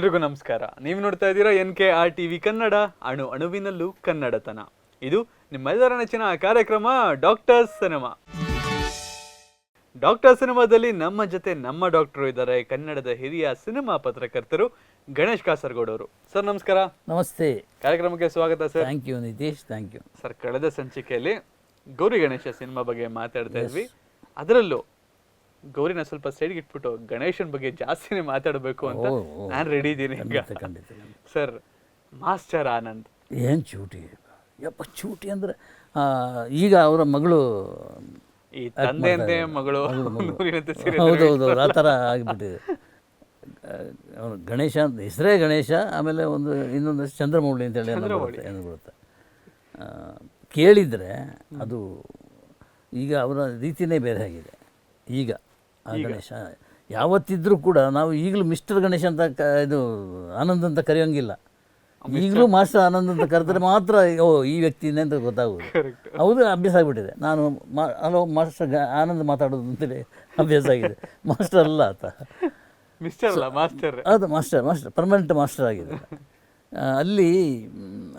ಎಲ್ರಿಗೂ ನಮಸ್ಕಾರ. ನೀವು ನೋಡ್ತಾ ಇದ್ದೀರಾ N K R T V Kannada ಅಣು ಅಣುವಿನಲ್ಲೂ ಕನ್ನಡತನ. ಇದು ನಿಮ್ಮೆಲ್ಲರ ನೆಚ್ಚಿನ ಕಾರ್ಯಕ್ರಮ ಡಾಕ್ಟರ್ ಸಿನಿಮಾ. ಡಾಕ್ಟರ್ ಸಿನಿಮಾದಲ್ಲಿ ನಮ್ಮ ಜೊತೆ ನಮ್ಮ ಡಾಕ್ಟರ್ ಇದ್ದಾರೆ ಕನ್ನಡದ ಹಿರಿಯ ಸಿನಿಮಾ ಪತ್ರಕರ್ತರು ಗಣೇಶ್ ಕಾಸರಗೋಡ್ ಅವರು ಸರ್ ನಮಸ್ಕಾರ. ನಮಸ್ತೆ. ಕಾರ್ಯಕ್ರಮಕ್ಕೆ ಸ್ವಾಗತ sir. Thank you Nitish. Thank you sir ಕಳೆದ ಸಂಚಿಕೆಯಲ್ಲಿ ಗೌರಿ ಗಣೇಶ ಸಿನಿಮಾ ಬಗ್ಗೆ ಮಾತಾಡ್ತಾ ಇದ್ವಿ. ಅದರಲ್ಲೂ ಗೌರಿನ ಸ್ವಲ್ಪ ಸೈಡ್ಗೆ ಇಟ್ಬಿಟ್ಟು ಗಣೇಶನ್ ಬಗ್ಗೆ ಜಾಸ್ತಿನೇ ಮಾತಾಡಬೇಕು ಅಂತ. ನಾನು ರೆಡಿ ಇದ್ದೀನಿ ಈಗ. ಖಂಡಿತ ಖಂಡಿತ ಖಂಡಿತ. ಸರ್ ಮಾಸ್ಟರ್ ಆನಂದ್ ಏನು ಚೂಟಿ? ಯಪ್ಪ ಚೂಟಿ ಅಂದರೆ ಈಗ ಅವರ ಮಗಳು ಈ ತಂದೆಯಂತೆ ಮಗಳು. ನೂರಿನಂತೆ ಹೌದು ಹೌದು ಆ ಥರ ಆಗಿಬಿಟ್ಟಿದೆ. ಅವನು ಗಣೇಶ ಅಂತ ಹೆಸರೇ ಗಣೇಶ ಆಮೇಲೆ ಒಂದು ಇನ್ನೊಂದು ಚಂದ್ರಮೌಳಿ ಅಂತೇಳಿ ಏನೋ ಬರುತ್ತೆ ಏನೋ ಬರುತ್ತೆ. ಆ, ಕೇಳಿದರೆ ಅದು ಈಗ ಅವರ ರೀತಿನೇ ಬೇರೆ ಆಗಿದೆ. ಈಗ ಆ ಗಣೇಶ. ಯಾವತ್ತಿದ್ರೂ ಕೂಡ ನಾವು ಈಗಲೂ ಮಿಸ್ಟರ್ ಗಣೇಶ ಅಂತ ಕ ಇದು ಆನಂದ್ ಅಂತ ಕರೆಯೋಂಗಿಲ್ಲ. ಈಗಲೂ ಮಾಸ್ಟರ್ ಆನಂದ್ ಅಂತ ಕರೆದ್ರೆ ಮಾತ್ರ ಓ ಈ ವ್ಯಕ್ತಿನೇ ಅಂತ ಗೊತ್ತಾಗೋದು. ಹೌದು ಅಭ್ಯಾಸ ಆಗಿಬಿಟ್ಟಿದೆ. ನಾನು ಮಾ ಹಲೋ ಮಾಸ್ಟರ್ ಗ ಆನಂದ್ ಮಾತಾಡೋದು ಅಂತೇಳಿ ಅಭ್ಯಾಸ ಆಗಿದೆ. ಮಾಸ್ಟರ್ ಅಲ್ಲ ಆತ. ಮಿಸ್ಟರ್ ಅಲ್ಲ ಮಾಸ್ಟರ್. ಅದು ಮಾಸ್ಟರ್ ಮಾಸ್ಟರ್ ಪರ್ಮನೆಂಟ್ ಮಾಸ್ಟರ್ ಆಗಿದೆ. ಅಲ್ಲಿ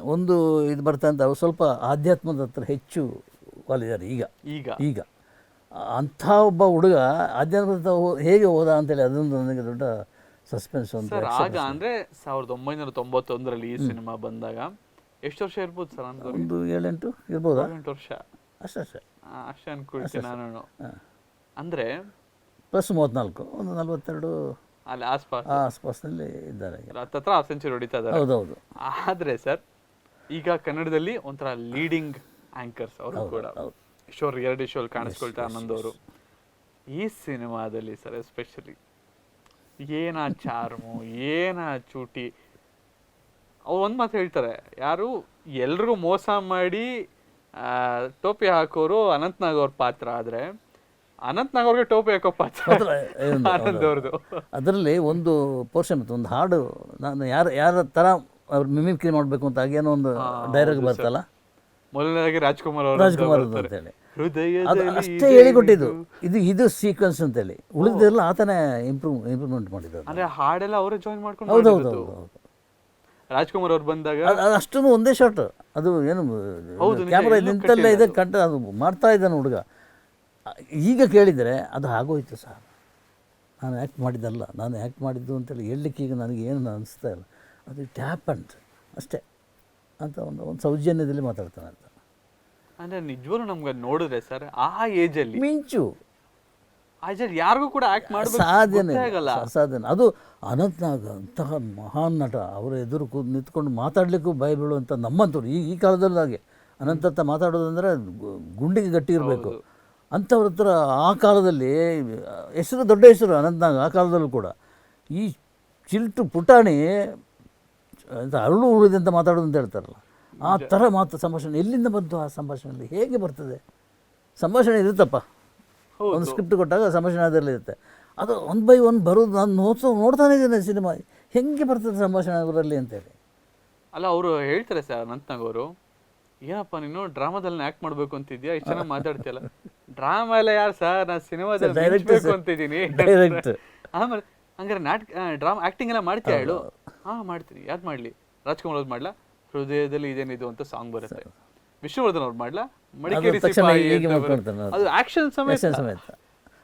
ಒಂದು ಇದು ಬರ್ತಾ ಅಂತ ಸ್ವಲ್ಪ ಆಧ್ಯಾತ್ಮದ ಹತ್ರ ಹೆಚ್ಚು ವಾಲಿದ್ದಾರೆ ಈಗ. ಈಗ. ಈಗ. ಅಂಥ ಒಬ್ಬ ಹುಡುಗ ಆಧ್ಯಾತ್ಮಿಕ ಹೇಗೆ ಹೋದ ಅಂತೇಳಿ ಅದೊಂದು ನನಗೆ ದೊಡ್ಡ ಸಸ್ಪೆನ್ಸ್ ಅಂತ ಸರ್ ಆಗ ಅಂದ್ರೆ ಸಾವಿರದ ಒಂಬೈನೂರ ತೊಂಬತ್ತೊಂದರಲ್ಲಿ ಈ ಸಿನಿಮಾ ಬಂದಾಗ ಎಷ್ಟು ವರ್ಷ ಇರ್ಬೋದು ಸರ್ ಒಂದು ಏಳೆಂಟು ಇರ್ಬೋದು? ಎಂಟು ವರ್ಷ. ಅಷ್ಟೇ ಅಷ್ಟೇ. ಅಷ್ಟೇ ಅನ್ಕೊಳ್ತೀನಿ ನಾನು ಅಂದ್ರೆ ಪ್ಲಸ್ ಮೂವತ್ತ್ನಾಲ್ಕು ಒಂದು ನಲ್ವತ್ತೆರಡು ಅಲ್ಲಿ ಆಸ್ಪಾಸ್. ಆಸ್ಪಾಸ್ನಲ್ಲಿ ಇದ್ದಾರೆ. ಹತ್ತತ್ರ ಹಾಫ್ ಸೆಂಚುರಿ ಹೊಡಿತಾ ಇದ್ದಾರೆ. ಹೌದೌದು. ಆದ್ರೆ ಸರ್ ಈಗ ಕನ್ನಡದಲ್ಲಿ ಒಂಥರ ಲೀಡಿಂಗ್ ಆಂಕರ್ಸ್ ಅವರು ಕೂಡ. ಹೌದು. ಶೋರ್ ಶೋ ಅಲ್ಲಿ ಕಾಣಿಸ್ಕೊಳ್ತಾ ಆನಂದ್ ಅವರು ಈ ಸಿನಿಮಾದಲ್ಲಿ ಸರ್ ಎಸ್ಪೆಷಲಿ ಏನ ಚಾರ್ಮು ಏನ ಚೂಟಿ. ಅವ್ರು ಒಂದು ಮಾತು ಹೇಳ್ತಾರೆ ಯಾರು ಎಲ್ರಿಗೂ ಮೋಸ ಮಾಡಿ ಟೋಪಿ ಹಾಕೋರು ಅನಂತ್ನಾಗ್ ಅವ್ರ ಪಾತ್ರ ಆದ್ರೆ ಅನಂತ್ನಾಗ್ ಅವ್ರಿಗೆ ಟೋಪಿ ಹಾಕೋ ಪಾತ್ರ ಆನಂದ್ ಅವ್ರದ್ದು ಅದರಲ್ಲಿ ಒಂದು ಪೋರ್ಷನ್ ಇತ್ತು ಒಂದು ಹಾಡು ನಾನು ಯಾರು ಯಾರ ಥರ ಅವ್ರು ಮಿಮಿಕ್ರಿ ಮಾಡಬೇಕು ಅಂತ ಆಗೇನೋ ಒಂದು ಡೈಲಾಗ್ ಬರ್ತಲ್ಲ? ಮೊದಲನೇದಾಗಿ ರಾಜ್ಕುಮಾರ್ ಅವರು ರಾಜ್ಕುಮಾರ್ ಅಂತ ಅಂತೇಳಿ ಅದು ಅಷ್ಟೇ ಹೇಳಿಕೊಟ್ಟಿದ್ದು. ಇದು ಇದು ಸೀಕ್ವೆನ್ಸ್ ಅಂತೇಳಿ. ಉಳಿದೆಲ್ಲ ಆತನೇ ಇಂಪ್ರೂವ್ ಇಂಪ್ರೂವ್ಮೆಂಟ್ ಮಾಡಿದ್ದಾರೆ ಅಂದ್ರೆ ಹಾಡೆಲ್ಲ ಅವರೇ ಜಾಯಿನ್ ಮಾಡ್ಕೊಂಡು ಹೌದು ರಾಜ್ಕುಮಾರ್ ಅವ್ರು ಬಂದಾಗ ಅಷ್ಟೊಂದು ಒಂದೇ ಶಾಟ್ ಅದು ಏನು ಕ್ಯಾಮ್ರಾ ನಿಂತಲ್ಲೇ ಇದೆ ಕಂಟ ಅದು ಮಾಡ್ತಾ ಇದ್ದಾನೆ ಹುಡುಗ. ಈಗ ಕೇಳಿದರೆ ಅದು ಆಗೋಯ್ತು ಸರ್ ನಾನು ಆ್ಯಕ್ಟ್ ಮಾಡಿದ್ದಲ್ಲ ನಾನು ಆ್ಯಕ್ಟ್ ಮಾಡಿದ್ದು ಅಂತೇಳಿ ಹೇಳಲಿಕ್ಕೆ ಈಗ ನನಗೆ ಏನು ಅನಿಸ್ತಾ ಇಲ್ಲ. ಅದು ಟ್ಯಾಪ್ ಅಂತ ಅಷ್ಟೇ. ಅಂತ ಒಂದು ಒಂದು ಸೌಜನ್ಯದಲ್ಲಿ ಮಾತಾಡ್ತಾನೆ ಅಂತ. ಅಂದ್ರೆ ನಿಜವಾಗ್ಲೂ ನಮ್ಗೆ ನೋಡಿದ್ರೆ ಸರ್ ಆ ಏಜ್ ಅಲ್ಲಿ ಮಿಂಚು. ಯಾರಿಗೂ ಕೂಡ ಆಕ್ಟ್ ಮಾಡಬೇಕು ಗೊತ್ತೇ ಆಗಲ್ಲ. ಸಾಧ್ಯನೇ ಅದು ಅನಂತ್ನಾಗ್ ಅಂತಹ ಮಹಾನ್ ನಟ ಅವರ ಎದುರು ಕೂತ್ ನಿಂತ್ಕೊಂಡು ಮಾತಾಡ್ಲಿಕ್ಕೂ ಭಯ ಬೀಳುವಂಥ ನಮ್ಮಂಥವ್ರು. ಈ ಈ ಕಾಲದಲ್ಲಿ ಹಾಗೆ. ಅನಂತ ಹತ್ರ ಮಾತಾಡೋದಂದ್ರೆ ಗುಂಡಿಗೆ ಗಟ್ಟಿ ಇರಬೇಕು. ಅಂಥವ್ರ ಹತ್ರ ಆ ಕಾಲದಲ್ಲಿ ಹೆಸರು ದೊಡ್ಡ ಹೆಸರು ಅನಂತ್ನಾಗ್ ಆ ಕಾಲದಲ್ಲೂ ಕೂಡ. ಈ ಚಿಲ್ಟು ಪುಟಾಣಿ ಅಂತ ಅರಳು ಉಳಿದಂತ ಅಂತ ಮಾತಾಡೋದು ಅಂತ ಹೇಳ್ತಾರಲ್ಲ. ಆ ಥರ ಮಾತು ಸಂಭಾಷಣೆ ಎಲ್ಲಿಂದ ಬಂತು ಆ ಸಂಭಾಷಣೆಯಲ್ಲಿ? ಹೇಗೆ ಬರ್ತದೆ? ಸಂಭಾಷಣೆ ಇರುತ್ತಪ್ಪ. ಒಂದು ಸ್ಕ್ರಿಪ್ಟ್ ಕೊಟ್ಟಾಗ ಸಂಭಾಷಣೆ ಅದರಲ್ಲಿ ಇರುತ್ತೆ. ಅದು ಒನ್ ಬೈ ಒನ್ ಬರೋದು ನಾನು ನೋಡ್ತಾ ನೋಡ್ತಾನೆ ಇದ್ದೇನೆ ಸಿನಿಮಾ ಹೆಂಗೆ ಬರ್ತದೆ ಸಂಭಾಷಣೆ ಅದರಲ್ಲಿ ಅಂತೇಳಿ? ಅಲ್ಲ ಅವರು ಹೇಳ್ತಾರೆ ಸರ್ ಅನಂತ್ನಾಗ್ ಅವರು ಏನಪ್ಪ ನೀನು ಡ್ರಾಮಾದಲ್ಲಿ ಆ್ಯಕ್ಟ್ ಮಾಡಬೇಕು ಅಂತಿದ್ಯಾ? ಇಷ್ಟು ಚೆನ್ನಾಗಿ ಮಾತಾಡ್ತೀಯಲ್ಲ? ಡ್ರಾಮಾ ಎಲ್ಲ ಯಾರು ಸರ್? ನಾನು ಸಿನಿಮಾದಲ್ಲಿ ಡೈರೆಕ್ಟ್. ಅಂತಿದ್ದೀನಿ. ಡೈರೆಕ್ಟ್ ಆಮೇಲೆ ಹಂಗಾರೆ ನಾಟಕ ಡ್ರಾಮಾ ಆ್ಯಕ್ಟಿಂಗ್ ಎಲ್ಲ ಮಾಡ್ತೀಯ ಹೇಳು? ಹಾಂ ಮಾಡ್ತೀನಿ. ಯಾವ್ದು ಮಾಡ್ಲಿ? ರಾಜ್ಕುಮಾರ್ ಅವ್ರು ಮಾಡ್ಲಾ? ಹೃದಯದಲ್ಲಿ ಇದೇನಿದು ಅಂತ ಸಾಂಗ್ ಬರುತ್ತೆ. ವಿಷ್ಣುವರ್ಧನ್ ಅವ್ರು ಮಾಡ್ಲಾ? ಮಡಿಕೇರಿ ಸಿಪಾಯಿ ಹೀಗೆ ಅಂತ ಬರುತ್ತೆ. ಮಾಡ್ಕೊಳ್ತಾನೆ ಅದು. ಅದು ಆಕ್ಷನ್ ಸಮೇತ. Action ಸಮೇತ.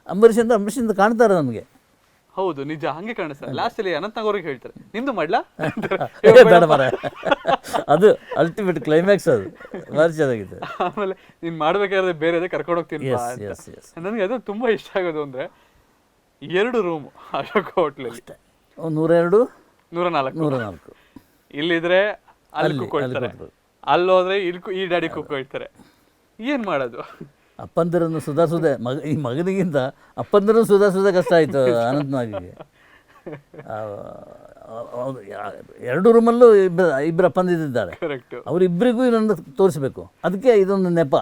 ಅಂಬರೀಷ್ ಅಂತ ಅಂಬರೀಷಿಂದ ಕಾಣ್ತಾರೆ ನಮಗೆ. ಹೌದು ನಿಜ. ಹಂಗೆ ಕಾಣಿಸ್ತಾರೆ ಲಾಸ್ಟ್ ಅಲ್ಲಿ ಅನಂತ್ನಾಗ್ ಅವ್ರಿಗೆ ಹೇಳ್ತಾರೆ. ನಿಮ್ದು ಮಾಡ್ಲಾ? ಬೇಡ ಮರ ಅದು ಅಲ್ಟಿಮೇಟ್ ಕ್ಲೈಮ್ಯಾಕ್ಸ್ ಅದು. ಭಾರಿ ಚೆನ್ನಾಗಿದೆ ಆಮೇಲೆ ನೀನ್ ಮಾಡ್ಬೇಕಾದ್ರೆ ಬೇರೆ ಕರ್ಕೊಂಡು ಹೋಗ್ತೀನಿ ಬಾ ಎಸ್ ಅಂತ. ಎಸ್ ಎಸ್ ನನಗೆ ಅದು ತುಂಬಾ ಇಷ್ಟ ಆಗೋದು ಅಂದ್ರೆ ಎರಡು ರೂಮ್ ಅಶೋಕ ಹೋಟ್ಲಲ್ಲಿ ನೂರ ನೂರೆರಡು ನೂರ ನಾಲ್ಕು. ನೂರ ನಾಲ್ಕು. ಇಲ್ಲಿದ್ರೆ ಅಲ್ಲಿ ಕೂತ್ಕೊಳ್ತಾರೆ. ಕುಕ್ಕೊಳ್ತಾರೆ ಅಲ್ಲಿ ಹೋದ್ರೆ ಇಲ್ಲಿ ಈ ಡ್ಯಾಡಿ ಕುಕ್ಕೊಳ್ತಾರೆ ಏನ್ ಮಾಡೋದು? ಅಪ್ಪಂದಿರನ್ನು ಸುಧಾರಿಸೋದೆ ಮಗ ಈ ಮಗನಿಗಿಂತ ಅಪ್ಪಂದಿರನ್ನು ಸುಧಾರಿಸೋದೇ ಕಷ್ಟ ಆಯಿತು ಅನಂತನಾಗಿಗೆ. ಎರಡು ರೂಮಲ್ಲೂ ಇಬ್ಬರು ಇಬ್ಬರು ಅಪ್ಪಂದಿದ್ದಾರೆ ಅವರಿಬ್ಬರಿಗೂ ಇನ್ನೊಂದು ತೋರಿಸ್ಬೇಕು. ಅದಕ್ಕೆ ಇದೊಂದು ನೆಪ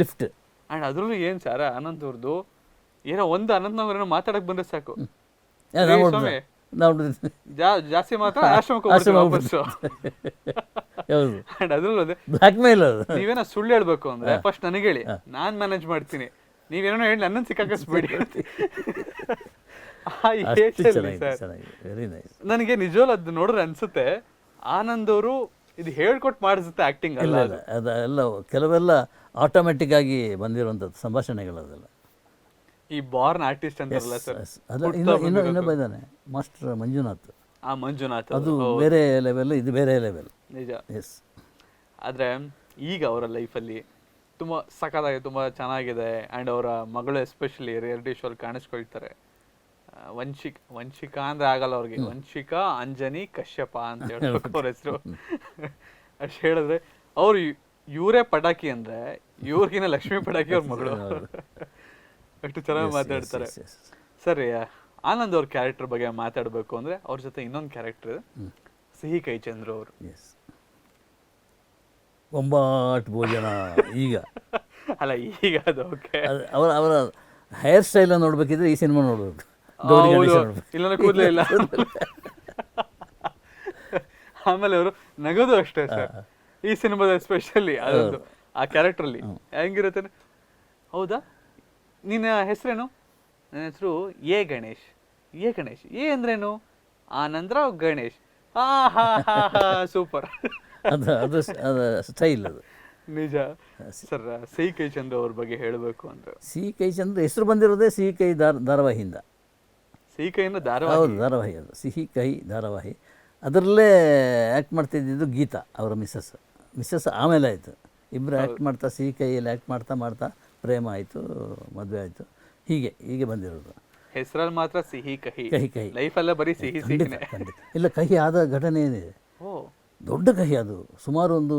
ಲಿಫ್ಟ್. ಅಂಡ್ ಅದ್ರಲ್ಲೂ ಏನು ಸರ್? ಅನಂತ್ ಅವ್ರದ್ದು ಏನೋ ಒಂದು ಅನಂತ್ ಏನೋ ಮಾತಾಡಕ್ ಬಂದ್ರೆ ಸಾಕು. ನಾವು ಜಾಸ್ತಿ ಮಾತ್ರ. ಅಂಡ್ ಅದ್ರಲ್ಲೂ ಅದೇ ಬ್ಲ್ಯಾಕ್ ಮೇಲ್ ಅದು. ನೀವೇನೋ ಸುಳ್ಳು ಹೇಳ್ಬೇಕು ಅಂದ್ರೆ ಫಸ್ಟ್ ನನಗೆ ಹೇಳಿ ನಾನ್ ಮ್ಯಾನೇಜ್ ಮಾಡ್ತೀನಿ. ನೀವೇನೋ ಹೇಳಿ ನನ್ನನ್ನು ಸಿಕ್ಕಾಕಿಸ್ಬೇಡಿ ನನಗೆ ನಿಜವಲ್ಲ ಅದು ನೋಡಿದ್ರೆ ಅನ್ಸುತ್ತೆ ಆನಂದ್ ಅವರು ಇದು ಹೇಳ್ಕೊಟ್ಟು ಮಾಡಿಸುತ್ತೆ ಆಕ್ಟಿಂಗ್ ಅಲ್ಲ ಇಲ್ಲ ಇಲ್ಲ. ಅದು. ಎಲ್ಲ ಕೆಲವೆಲ್ಲ ಆಟೋಮೆಟಿಕ್ ಆಗಿ ಬಂದಿರುವಂಥದ್ದು ಸಂಭಾಷಣೆಗಳು ಅದೆಲ್ಲ ಈ ಬಾರ್ನ್ ಆರ್ಟಿಸ್ಟ್ ಅಂತ ಸರ್. ಇನ್ನೊಬ್ಬ ಇದ್ದಾನೆ. ಮಾಸ್ಟರ್ ಮಂಜುನಾಥ್. ಆ ಮಂಜುನಾಥ್ ಅದು ಬೇರೆ ಲೆವೆಲ್ ಇದು ಬೇರೆ ಲೆವೆಲ್ ನಿಜ. ಎಸ್ ಆದ್ರೆ ಈಗ ಅವರ ಲೈಫಲ್ಲಿ ತುಂಬಾ ಸಖತ್ತಾಗಿ ತುಂಬಾ ಚೆನ್ನಾಗಿದೆ ಅಂಡ್ ಅವರ ಮಗಳು ಎಸ್ಪೆಷಲಿ ರಿಯಾಲಿಟಿ ಶೋ ಕಾಣಿಸ್ಕೊಳ್ತಾರೆ. ವಂಶಿಕ್ ವಂಶಿಕಾ ಅಂದ್ರೆ ಆಗಲ್ಲ ಅವ್ರಿಗೆ. ವಂಶಿಕಾ ಅಂಜನಿ ಕಶ್ಯಪ ಅಂತ ಹೇಳ್ಬೇಕು ಅವ್ರ ಹೆಸರು. ಅಷ್ಟು ಹೇಳಿದ್ರೆ ಅವರು ಇವರೇ ಪಟಾಕಿ ಅಂದ್ರೆ ಇವ್ರಿಗಿನ ಲಕ್ಷ್ಮೀ ಪಟಾಕಿ ಅವ್ರ ಮಗಳು. ಅಷ್ಟು ಚೆನ್ನಾಗಿ ಮಾತಾಡ್ತಾರೆ. ಸರಿ ಆನಂದ್ ಅವ್ರ ಕ್ಯಾರೆಕ್ಟರ್ ಬಗ್ಗೆ ಮಾತಾಡಬೇಕು ಅಂದ್ರೆ ಅವ್ರ ಜೊತೆ ಇನ್ನೊಂದು ಕ್ಯಾರೆಕ್ಟರ್ ಇದೆ. ಸಿಹಿ ಕೈ ಚಂದ್ರ ಅವರು. ಎಸ್ ಒಂಬಾಟ್ ಭೋಜನ ಈಗ. ಅಲ್ಲ ಈಗ ಅದು ಓಕೆ ಅದು ಅವರ ಅವರ ಹೇರ್ ಸ್ಟೈಲ್ ನೋಡ್ಬೇಕಿದ್ರೆ ಈ ಸಿನಿಮಾ ನೋಡ್ಬೇಕು. ಗೌರಿ ಗಣೇಶ ನೋಡ್ಬೇಕು ಇಲ್ಲ ಕೂದಲೇ ಇಲ್ಲ. ಆಮೇಲೆ ಅವರು ನಗದು ಅಷ್ಟೇ ಸರ್ ಈ ಸಿನಿಮಾದ ಸ್ಪೆಷಲಿ ಅದೊಂದು. ಆ ಕ್ಯಾರೆಕ್ಟರ್ ಅಲ್ಲಿ ಹೆಂಗಿರುತ್ತೆ ಅಂದ್ರೆ, ಹೌದಾ? ನಿನ್ನ ಹೆಸರೇನು? ನನ್ನ ಹೆಸರು A Ganesh. A Ganesh. A ಅಂದ್ರೇನು? ಆನಂದ್ರಾವ್ ಗಣೇಶ್. ಹಾ ಹಾ ಹಾ ಹಾ ಸೂಪರ್. ಅದು ಅದು ಸ್ಟೈಲ್ ಅದು. ನಿಜ. ಸರ್ ಸಿ ಕೈ ಚಂದ್ರ ಅವ್ರ ಬಗ್ಗೆ ಹೇಳಬೇಕು ಅಂದ್ರೆ. ಸಿ ಕೈ ಚಂದ್ರ ಹೆಸರು ಬಂದಿರೋದೇ ಸಿಹಿ ಕೈ ಧಾರ ಧಾರಾವಾಹಿಯಿಂದ. ಸಿಹಿ ಕೈಯಿಂದ ಧಾರಾವಾಹಿ. ಹೌದು ಧಾರಾವಾಹಿ ಅದು. ಸಿಹಿ ಕೈ ಧಾರಾವಾಹಿ. ಅದರಲ್ಲೇ ಆ್ಯಕ್ಟ್ ಮಾಡ್ತಿದ್ದಿದ್ದು ಗೀತಾ ಅವರ ಮಿಸ್ಸಸ್. ಮಿಸ್ಸಸ್ ಆಮೇಲೆ ಆಯಿತು. ಇಬ್ಬರು ಆ್ಯಕ್ಟ್ ಮಾಡ್ತಾ ಸಿಹಿ ಕೈಯಲ್ಲಿ ಆ್ಯಕ್ಟ್ ಮಾಡ್ತಾ ಮಾಡ್ತಾ ಪ್ರೇಮ ಆಯಿತು ಮದುವೆ ಆಯಿತು. ಹೀಗೆ ಹೀಗೆ ಬಂದಿರೋದು. ಹೆಸರಲ್ಲಿ ಮಾತ್ರ ಸಿಹಿ ಕಹಿ. ಕಹಿ ಕಹಿ. ಲೈಫಲ್ಲ ಬರೀ ಸಿಹಿ ಖಂಡಿತ ಖಂಡಿತ. ಇಲ್ಲ ಕಹಿ ಆದ ಘಟನೆ ಏನಿದೆ? ದೊಡ್ಡ ಕಹಿ ಅದು. ಸುಮಾರು ಒಂದು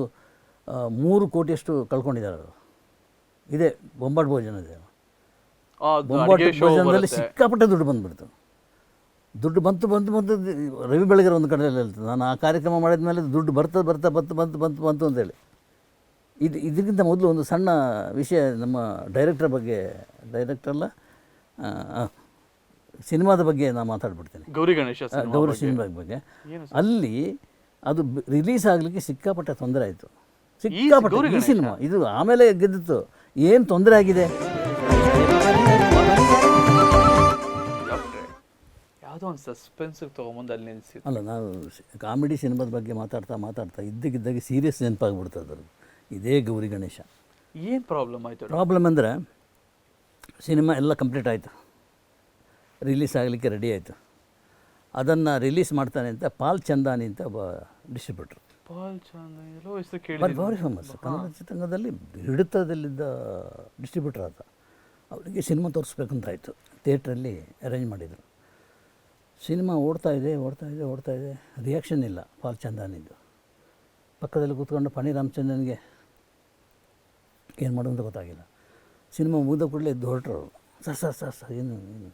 ಮೂರು ಕೋಟಿಯಷ್ಟು ಕಳ್ಕೊಂಡಿದ್ದಾರೆ ಅವರು. ಇದೆ ಬೊಂಬಾಟ್ ಭೋಜನ ಇದೆ. ಬೊಂಬಾಟ್ ಭೋಜನದಲ್ಲಿ ಸಿಕ್ಕಾಪಟ್ಟೆ ದುಡ್ಡು ಬಂದ್ಬಿಡ್ತು. ದುಡ್ಡು ಬಂತು ಬಂತು ಬಂತು ರವಿ ಬೆಳಗೆರೆ ಒಂದು ಕಡೆಯಲ್ಲಿ ಹೇಳ್ತದೆ ನಾನು ಆ ಕಾರ್ಯಕ್ರಮ ಮಾಡಿದ ಮೇಲೆ ದುಡ್ಡು ಬರ್ತಾ ಬರ್ತಾ ಬಂತು ಬಂತು ಬಂತು ಬಂತು ಅಂತೇಳಿ ಇದು ಇದಕ್ಕಿಂತ ಮೊದಲು ಒಂದು ಸಣ್ಣ ವಿಷಯ ನಮ್ಮ ಡೈರೆಕ್ಟರ್ ಬಗ್ಗೆ. ಡೈರೆಕ್ಟರ್ ಅಲ್ಲ ಸಿನಿಮಾದ ಬಗ್ಗೆ ನಾನು ಮಾತಾಡ್ಬಿಡ್ತೇನೆ. ಗೌರಿ ಗಣೇಶ ಗೌರಿ. ಸಿನಿಮಾ ಬಗ್ಗೆ. ಅಲ್ಲಿ ಅದು ರಿಲೀಸ್ ಆಗಲಿಕ್ಕೆ ಸಿಕ್ಕಾಪಟ್ಟೆ ತೊಂದರೆ ಆಯಿತು. ಸಿಕ್ಕಾಪಟ್ಟೆ ಈ ಸಿನಿಮಾ ಇದು ಆಮೇಲೆ ಗೆದ್ದಿತ್ತು. ಏನು ತೊಂದರೆ ಆಗಿದೆ? ಯಾವುದೋ ಒಂದು ಸಸ್ಪೆನ್ಸ್ ತೊಗೊಂಬಂದು ಅಲ್ಲಿ ಅಲ್ಲ ನಾವು ಕಾಮಿಡಿ ಸಿನಿಮಾದ ಬಗ್ಗೆ ಮಾತಾಡ್ತಾ ಮಾತಾಡ್ತಾ ಇದ್ದಕ್ಕಿದ್ದಾಗೆ ಸೀರಿಯಸ್ ನೆನಪಾಗ್ಬಿಡ್ತದೆ ಇದೇ ಗೌರಿ ಗಣೇಶ. ಏನು ಪ್ರಾಬ್ಲಮ್ ಆಯಿತು ಪ್ರಾಬ್ಲಮ್ ಅಂದರೆ ಸಿನಿಮಾ ಎಲ್ಲ ಕಂಪ್ಲೀಟ್ ಆಯಿತು. ರಿಲೀಸ್ ಆಗಲಿಕ್ಕೆ ರೆಡಿ ಆಯಿತು. ಅದನ್ನು ರಿಲೀಸ್ ಮಾಡ್ತಾನೆ ಅಂತ ಪಾಲ್ ಚಂದಾನಿ ಅಂತ ಒಬ್ಬ ಡಿಸ್ಟ್ರಿಬ್ಯೂಟ್ರು ಪಾಲ್ ಬಟ್ ಭಾರಿ ಫೇಮಸ್ ಕನ್ನಡ ಚಿತ್ರರಂಗದಲ್ಲಿ ಹಿಡಿತದಲ್ಲಿದ್ದ ಡಿಸ್ಟ್ರಿಬ್ಯೂಟರ್ ಆತ ಅವರಿಗೆ ಸಿನಿಮಾ ತೋರಿಸ್ಬೇಕಂತಾಯಿತು. ಥಿಯೇಟ್ರಲ್ಲಿ ಅರೇಂಜ್ ಮಾಡಿದರು. ಸಿನಿಮಾ ಓಡ್ತಾ ಇದೆ ಓಡ್ತಾ ಇದೆ ಓಡ್ತಾ ಇದೆ. ರಿಯಾಕ್ಷನ್ ಇಲ್ಲ ಪಾಲ್ ಚಂದಾನಿದ್ದು ಪಕ್ಕದಲ್ಲಿ ಕೂತ್ಕೊಂಡು ಪಣಿ ರಾಮಚಂದ್ರನಿಗೆ ಏನು ಮಾಡೋದು ಅಂತ ಗೊತ್ತಾಗಿಲ್ಲ. ಸಿನಿಮಾ ಮುಗಿದ ಕೂಡಲೇ ಎದ್ದು ಹೊರಟ್ರು ಸ ಸ ಸ ಸ ಸರ್ ಏನು ಏನು?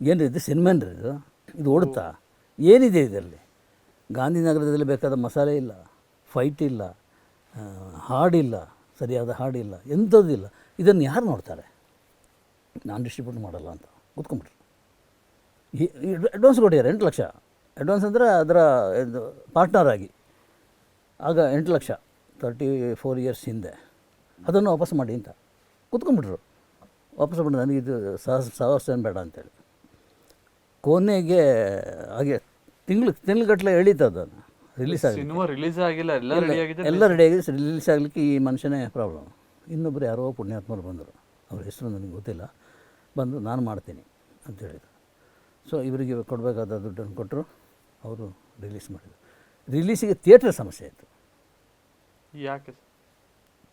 ಏನು ಇದು ಏನ್ರಿ ಇದು? ಇದು ಓಡುತ್ತಾ? ಏನಿದೆ ಇದರಲ್ಲಿ? ಗಾಂಧಿನಗರದಲ್ಲಿ ಬೇಕಾದ ಮಸಾಲೆ ಇಲ್ಲ ಫೈಟ್ ಇಲ್ಲ ಹಾಡಿಲ್ಲ, ಸರಿಯಾದ ಹಾಡಿಲ್ಲ ಎಂಥದ್ದಿಲ್ಲ ಇದನ್ನು ಯಾರು ನೋಡ್ತಾರೆ? ನಾನು ಡಿಸ್ಟ್ರಿಬ್ಯೂಟ್ ಮಾಡಲ್ಲ ಅಂತ. ಕೂತ್ಕೊಂಡ್ಬಿಟ್ರು ಅಡ್ವಾನ್ಸ್ ಕೊಟ್ಟಿದ್ದಾರೆ, ಎಂಟು ಲಕ್ಷ. ಅಡ್ವಾನ್ಸ್ ಅಂದರೆ ಅದರ ಪಾರ್ಟ್ನರ್ ಆಗಿ. ಆಗ ಎಂಟು ಲಕ್ಷ ತರ್ಟಿ ಫೋರ್ ಇಯರ್ಸ್ ಹಿಂದೆ. ಅದನ್ನು ವಾಪಸ್ ಮಾಡಿ ಅಂತ. ಕೂತ್ಕೊಂಡ್ಬಿಟ್ರು. ವಾಪಸ್ ಬಿಟ್ಟು ನನಗೆ ಇದು ಸಹಸ ಸಾಹಸ ಏನು ಬೇಡ ಅಂತೇಳಿ. ಕೊನೆಗೆ ಹಾಗೆ ತಿಂಗಳು ತಿಂಗ್ಳುಗಟ್ಟಲೆ ಎಳೀತು ಅದನ್ನು ರಿಲೀಸ್ ಸಿನಿಮಾ ರಿಲೀಸ್ ಆಗಿಲ್ಲ ಎಲ್ಲ ರೆಡಿ ಆಗಿದೆ ಎಲ್ಲ ರೆಡಿ ಆಗಿದೆ ರಿಲೀಸ್ ಆಗಲಿಕ್ಕೆ ಈ ಮನುಷ್ಯನೇ ಪ್ರಾಬ್ಲಮ್ ಇನ್ನೊಬ್ಬರು ಯಾರೋ ಪುಣ್ಯಾತ್ಮರು ಬಂದರು. ಅವ್ರ ಹೆಸರು ನನಗೆ ಗೊತ್ತಿಲ್ಲ. ಬಂದು ನಾನು ಮಾಡ್ತೀನಿ ಅಂತ ಹೇಳಿದರು. ಸೊ ಇವರಿಗೆ ಕೊಡಬೇಕಾದ ದುಡ್ಡನ್ನು ಕೊಟ್ಟರು. ಅವರು ರಿಲೀಸ್ ಮಾಡಿದರು. ರಿಲೀಸಿಗೆ ಥಿಯೇಟ್ರ್ ಸಮಸ್ಯೆ ಆಯಿತು. ಯಾಕೆ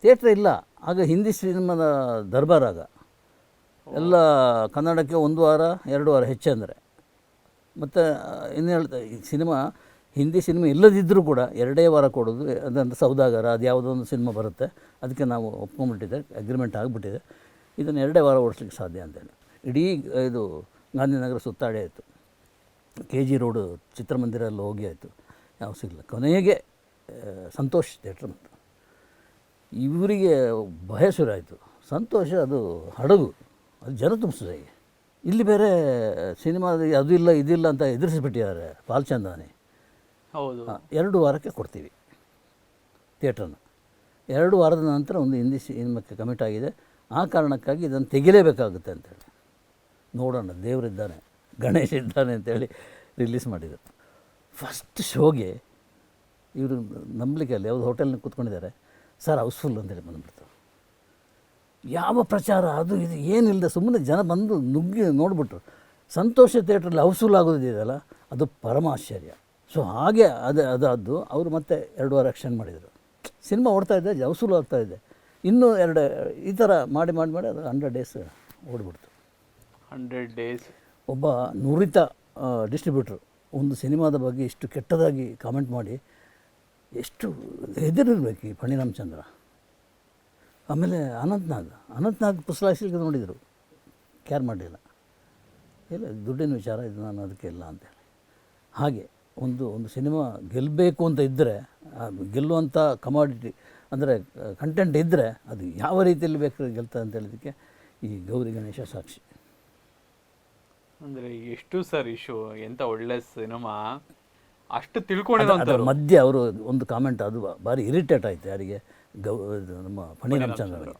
ಥಿಯೇಟ್ರ್ ಇಲ್ಲ. ಆಗ ಹಿಂದಿ ಸಿನಿಮಾದ ದರ್ಬಾರ್ ಆಗ. ಎಲ್ಲ ಕನ್ನಡಕ್ಕೆ ಒಂದು ವಾರ, ಎರಡು ವಾರ ಹೆಚ್ಚಂದರೆ ಮತ್ತು, ಇನ್ನು ಹೇಳ್ತಾ, ಈ ಸಿನಿಮಾ, ಹಿಂದಿ ಸಿನಿಮಾ ಇಲ್ಲದಿದ್ದರೂ ಕೂಡ ಎರಡೇ ವಾರ ಕೊಡೋದು, ಅದಂತ ಸೌದಾಗರ, ಅದು ಯಾವುದೋ ಒಂದು ಸಿನಿಮಾ ಬರುತ್ತೆ. ಅದಕ್ಕೆ ನಾವು ಒಪ್ಕೊಂಡ್ಬಿಟ್ಟಿದೆ ಅಗ್ರಿಮೆಂಟ್ ಆಗಿಬಿಟ್ಟಿದೆ. ಇದನ್ನು ಎರಡೇ ವಾರ ಓಡಿಸ್ಲಿಕ್ಕೆ ಸಾಧ್ಯ ಅಂತೇಳಿ. ಇಡೀ, ಇದು, ಗಾಂಧಿನಗರ ಸುತ್ತಾಡಿ ಆಯಿತು. ಕೆ ಜಿ ರೋಡು ಚಿತ್ರಮಂದಿರ ಎಲ್ಲ ಹೋಗಿ ಆಯಿತು. ಯಾವ ಸಿಗಲ್ಲ ಕೊನೆಗೆ ಸಂತೋಷ್ ಥಿಯೇಟ್ರ್ ಬಂತು. ಇವರಿಗೆ ಭಯ ಶುರು ಆಯಿತು ಸಂತೋಷ ಅದು ಹಡಗು ಅದು ಜನ ತುಂಬಿಸಿದೆ ಇಲ್ಲಿ ಬೇರೆ ಸಿನಿಮಾ ಅದು ಇಲ್ಲ ಇದಿಲ್ಲ ಅಂತ ಎದುರಿಸಿಬಿಟ್ಟಿದ್ದಾರೆ ಪಾಲ್ಚಂದಾನಿ ಹೌದು. ಎರಡು ವಾರಕ್ಕೆ ಕೊಡ್ತೀವಿ ಥಿಯೇಟ್ರನ್ನು. ಎರಡು ವಾರದ ನಂತರ ಒಂದು ಹಿಂದಿ ಸಿನಿಮಾಕ್ಕೆ ಕಮಿಟ್ ಆಗಿದೆ. ಆ ಕಾರಣಕ್ಕಾಗಿ ಇದನ್ನು ತೆಗಿಲೇಬೇಕಾಗುತ್ತೆ ಅಂತೇಳಿ. ನೋಡೋಣ ದೇವರಿದ್ದಾನೆ ಗಣೇಶ ಇದ್ದಾನೆ ಅಂತೇಳಿ ರಿಲೀಸ್ ಮಾಡಿದರು. ಫಸ್ಟ್ ಶೋಗೆ ಇವರು ನಂಬಲಿಕ್ಕೆ ಅಲ್ಲಿ ಯಾವುದು ಹೋಟೆಲ್ನ ಕೂತ್ಕೊಂಡಿದ್ದಾರೆ. ಸರ್ ಹೌಸ್ಫುಲ್ ಅಂತೇಳಿ ಬಂದ್ಬಿಡ್ತು. ಯಾವ ಪ್ರಚಾರ ಅದು ಇದು ಏನಿಲ್ಲದೆ ಸುಮ್ಮನೆ ಜನ ಬಂದು ನುಗ್ಗಿ ನೋಡಿಬಿಟ್ರು. ಸಂತೋಷ ಥಿಯೇಟ್ರಲ್ಲಿ ಹೌಸ್ಫುಲ್ ಆಗೋದಿದೆಯಲ್ಲ ಅದು ಪರಮ ಆಶ್ಚರ್ಯ. ಸೊ ಹಾಗೆ ಅದು ಅದಾದ್ದು ಅವರು ಮತ್ತೆ ಎರಡು ವಾರ ಆ್ಯಕ್ಷನ್ ಮಾಡಿದರು. ಸಿನಿಮಾ ಓಡ್ತಾ ಇದೆ ಹೌಸ್ಫುಲ್ ಆಗ್ತಾ ಇದೆ. ಇನ್ನೂ ಎರಡು ಈ ಥರ ಮಾಡಿ ಮಾಡಿ ಮಾಡಿ ಅದು ಹಂಡ್ರೆಡ್ ಡೇಸ್ ಓಡ್ಬಿಡ್ತು. Hundred days. ಒಬ್ಬ ನುರಿತ ಡಿಸ್ಟ್ರಿಬ್ಯೂಟ್ರು ಒಂದು ಸಿನಿಮಾದ ಬಗ್ಗೆ ಇಷ್ಟು ಕೆಟ್ಟದಾಗಿ ಕಾಮೆಂಟ್ ಮಾಡಿ ಎಷ್ಟು ಹೆದರಿರ್ಬೇಕು ಈ ಚಂದ್ರ? ಆಮೇಲೆ ಅನಂತ್ನಾಗ್ ಅನಂತ್ನಾಗ್ ಪುಸ್ತಕ ನೋಡಿದರು. ಕೇರ್ ಮಾಡಲಿಲ್ಲ. ಇಲ್ಲ, ದುಡ್ಡಿನ ವಿಚಾರ, ಇದು ನಾನು ಅದಕ್ಕೆ ಇಲ್ಲ ಅಂತೇಳಿ ಹಾಗೆ, ಒಂದು ಒಂದು ಸಿನಿಮಾ ಗೆಲ್ಲಬೇಕು ಅಂತ ಇದ್ದರೆ ಗೆಲ್ಲುವಂಥ ಕಮಾಡಿಟಿ ಅಂದರೆ ಕಂಟೆಂಟ್ ಇದ್ದರೆ ಅದು ಯಾವ ರೀತಿಯಲ್ಲಿ ಬೇಕಾದ್ರೆ ಗೆಲ್ತದೆ ಅಂತ ಹೇಳಿದಕ್ಕೆ ಈ ಗೌರಿ ಗಣೇಶ ಸಾಕ್ಷಿ. ಅಂದರೆ, ಎಷ್ಟು ಸರ್ ಇಶ್ಯೂ ಎಂಥ ಒಳ್ಳೆ ಸಿನಿಮಾ? ಅಷ್ಟು ಅದರ ಮಧ್ಯೆ ಅವರು ಒಂದು ಕಾಮೆಂಟ್ ಅದು ಭಾರಿ ಇರಿಟೇಟ್ ಆಯಿತು ಯಾರಿಗೆ? ಗೌ ನಮ್ಮ ಫಣಿ ರಾಮಚಂದ್ರ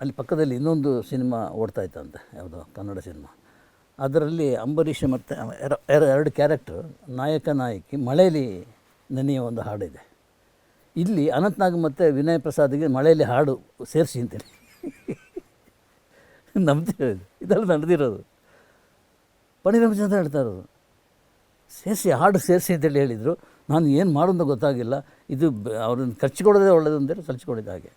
ಅಲ್ಲಿ ಪಕ್ಕದಲ್ಲಿ ಇನ್ನೊಂದು ಸಿನಿಮಾ ಓಡ್ತಾ ಇತ್ತಂತೆ ಯಾವುದೋ ಕನ್ನಡ ಸಿನಿಮಾ. ಅದರಲ್ಲಿ ಅಂಬರೀಷ್ ಮತ್ತು ಎರ- ಎರ- ಎರಡು ಕ್ಯಾರೆಕ್ಟರ್ ನಾಯಕ ನಾಯಕಿ ಮಳೆಯಲ್ಲಿ ನೆನೆಯ ಒಂದು ಹಾಡಿದೆ. ಇಲ್ಲಿ ಅನಂತ್ನಾಗ್ ಮತ್ತು ವಿನಯ್ ಪ್ರಸಾದ್ಗೆ ಮಳೆಯಲ್ಲಿ ಹಾಡು ಸೇರಿಸಿ ಅಂತೇಳಿ ನಂಬ್ತೀವಿ ಇದೆಲ್ಲ ನಡೆದಿರೋದು. ಪಣಿ ರಾಮಚಂದ್ರ ಹೇಳ್ತಾ ಇರೋದು. ಸೇರಿಸಿ ಹಾಡು ಸೇರಿಸಿ ಅಂತೇಳಿ ಹೇಳಿದರು. ನಾನು ಏನು ಮಾಡೋದು ಗೊತ್ತಾಗಿಲ್ಲ. ಇದು ಅವ್ರನ್ನ ಖರ್ಚು ಕೊಡೋದೇ ಒಳ್ಳೇದು ಅಂತೇಳಿ ಖರ್ಚು ಕೊಡಿದ ಹಾಗೆ.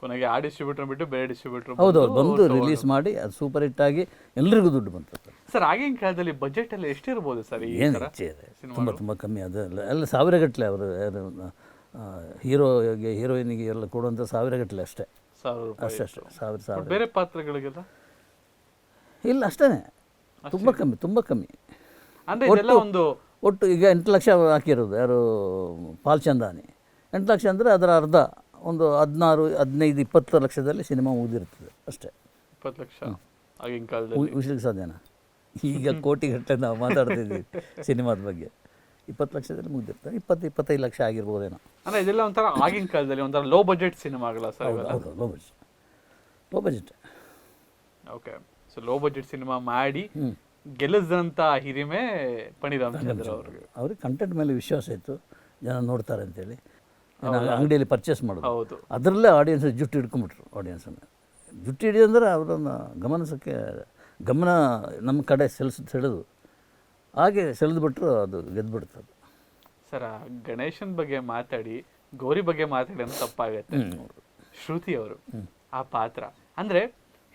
ಕೊನೆಗೆ ಆ ಡಿಸ್ಟ್ರಿಬ್ಯೂಟರ್ ಬಿಟ್ಟು ಬೇರೆ ಡಿಸ್ಟ್ರಿಬ್ಯೂಟರ್ ಹೌದು ಅವ್ರು ಬಂದು ರಿಲೀಸ್ ಮಾಡಿ ಅದು ಸೂಪರ್ ಹಿಟ್ ಆಗಿ ಎಲ್ರಿಗೂ ದುಡ್ಡು ಬಂತು ಸರ್. ಆಗಿನ ಕಾಲದಲ್ಲಿ ಬಜೆಟ್ ಎಲ್ಲ ಎಷ್ಟಿರ್ಬೋದು ಸರ್ ಏನು ಹೆಚ್ಚೆ ಇದೆ? ತುಂಬ ತುಂಬ ಕಮ್ಮಿ. ಅದೆಲ್ಲ ಎಲ್ಲ ಸಾವಿರಗಟ್ಟಲೆ ಅವರು ಯಾರು ಹೀರೋಗೆ ಹೀರೋಯಿನಿಗೆ ಎಲ್ಲ ಕೊಡುವಂಥ ಸಾವಿರಗಟ್ಟಲೆ ಅಷ್ಟೇ. ಅಷ್ಟೇ ಅಷ್ಟೇ. ಸಾವಿರ ಸಾವಿರ. ಬೇರೆ ಪಾತ್ರಗಳಿಗೆಲ್ಲ? ಇಲ್ಲ ಅಷ್ಟೇ. ತುಂಬ ಕಮ್ಮಿ ತುಂಬ ಕಮ್ಮಿ. ಅಂದ್ರೆ ಇದೆಲ್ಲ ಒಂದು ಒಟ್ಟು ಈಗ ಎಂಟು ಲಕ್ಷ ಹಾಕಿರೋದು ಯಾರು ಪಾಲ್ಚಂದಾನಿ ಎಂಟು ಲಕ್ಷ ಅಂದರೆ ಅದರ ಅರ್ಧ ಒಂದು ಹದಿನಾರು ಹದಿನೈದು ಇಪ್ಪತ್ತು ಲಕ್ಷದಲ್ಲಿ ಸಿನಿಮಾ ಮುಗಿದಿರ್ತದೆ ಅಷ್ಟೇ. ಇಪ್ಪತ್ತು ಲಕ್ಷ ಆಗಿನ ಕಾಲದಲ್ಲಿ. ಉಳಿಸ್ಲಿಕ್ಕೆ ಸಾಧ್ಯನಾ? ಈಗ ಕೋಟಿಗಟ್ಟಲೆ ನಾವು ಮಾತಾಡ್ತಿದ್ವಿ ಸಿನಿಮಾದ ಬಗ್ಗೆ. ಇಪ್ಪತ್ತು ಲಕ್ಷದಲ್ಲಿ ಮುಗಿದಿರ್ತದೆ ಇಪ್ಪತ್ತು ಇಪ್ಪತ್ತೈದು ಲಕ್ಷ ಆಗಿರ್ಬೋದೇನೋ. ಅಂದ್ರೆ ಇದೆಲ್ಲ ಒಂಥರ ಆಗಿನ ಕಾಲದಲ್ಲಿ ಒಂಥರ ಲೋ ಬಜೆಟ್ ಸಿನಿಮಾಗಳ ಸರ್ ಹೌದು low budget low budget okay so low budget cinema ಮಾಡಿ ಹ್ಞೂ ಗೆಲ್ಲಿಸಿದಂತ ಹಿರಿಮೆ ಪಣಿ ರಾಮಚಂದ್ರ ಅವ್ರಿಗೆ. ಅವ್ರಿಗೆ ಕಂಟೆಂಟ್ ಮೇಲೆ ವಿಶ್ವಾಸ ಇತ್ತು. ಜನ ನೋಡ್ತಾರೆ ಅಂತೇಳಿ. ಅಂಗಡಿಯಲ್ಲಿ ಪರ್ಚೇಸ್ ಮಾಡೋದು. ಹೌದು. ಅದರಲ್ಲೇ ಆಡಿಯನ್ಸ್ ಜುಟ್ಟು ಹಿಡ್ಕೊಂಬಿಟ್ರು ಆಡಿಯನ್ಸನ್ನು ಜುಟ್ಟು ಹಿಡಿಯೋದಂದ್ರೆ ಅವರನ್ನು ಗಮನಿಸೋಕ್ಕೆ ಗಮನ ನಮ್ಮ ಕಡೆ ಸೆಲ್ಸ್ ಸೆಳೆದು ಹಾಗೆ ಸೆಳೆದ್ಬಿಟ್ರು ಅದು ಗೆದ್ದುಬಿಡ್ತು ಅದು. ಸರ್ ಗಣೇಶನ್ ಬಗ್ಗೆ ಮಾತಾಡಿ ಗೌರಿ ಬಗ್ಗೆ ಮಾತಾಡಿ ಅಂತ ತಪ್ಪಾಗತ್ತೆ. ಶ್ರುತಿ ಅವರು ಆ ಪಾತ್ರ. ಅಂದ್ರೆ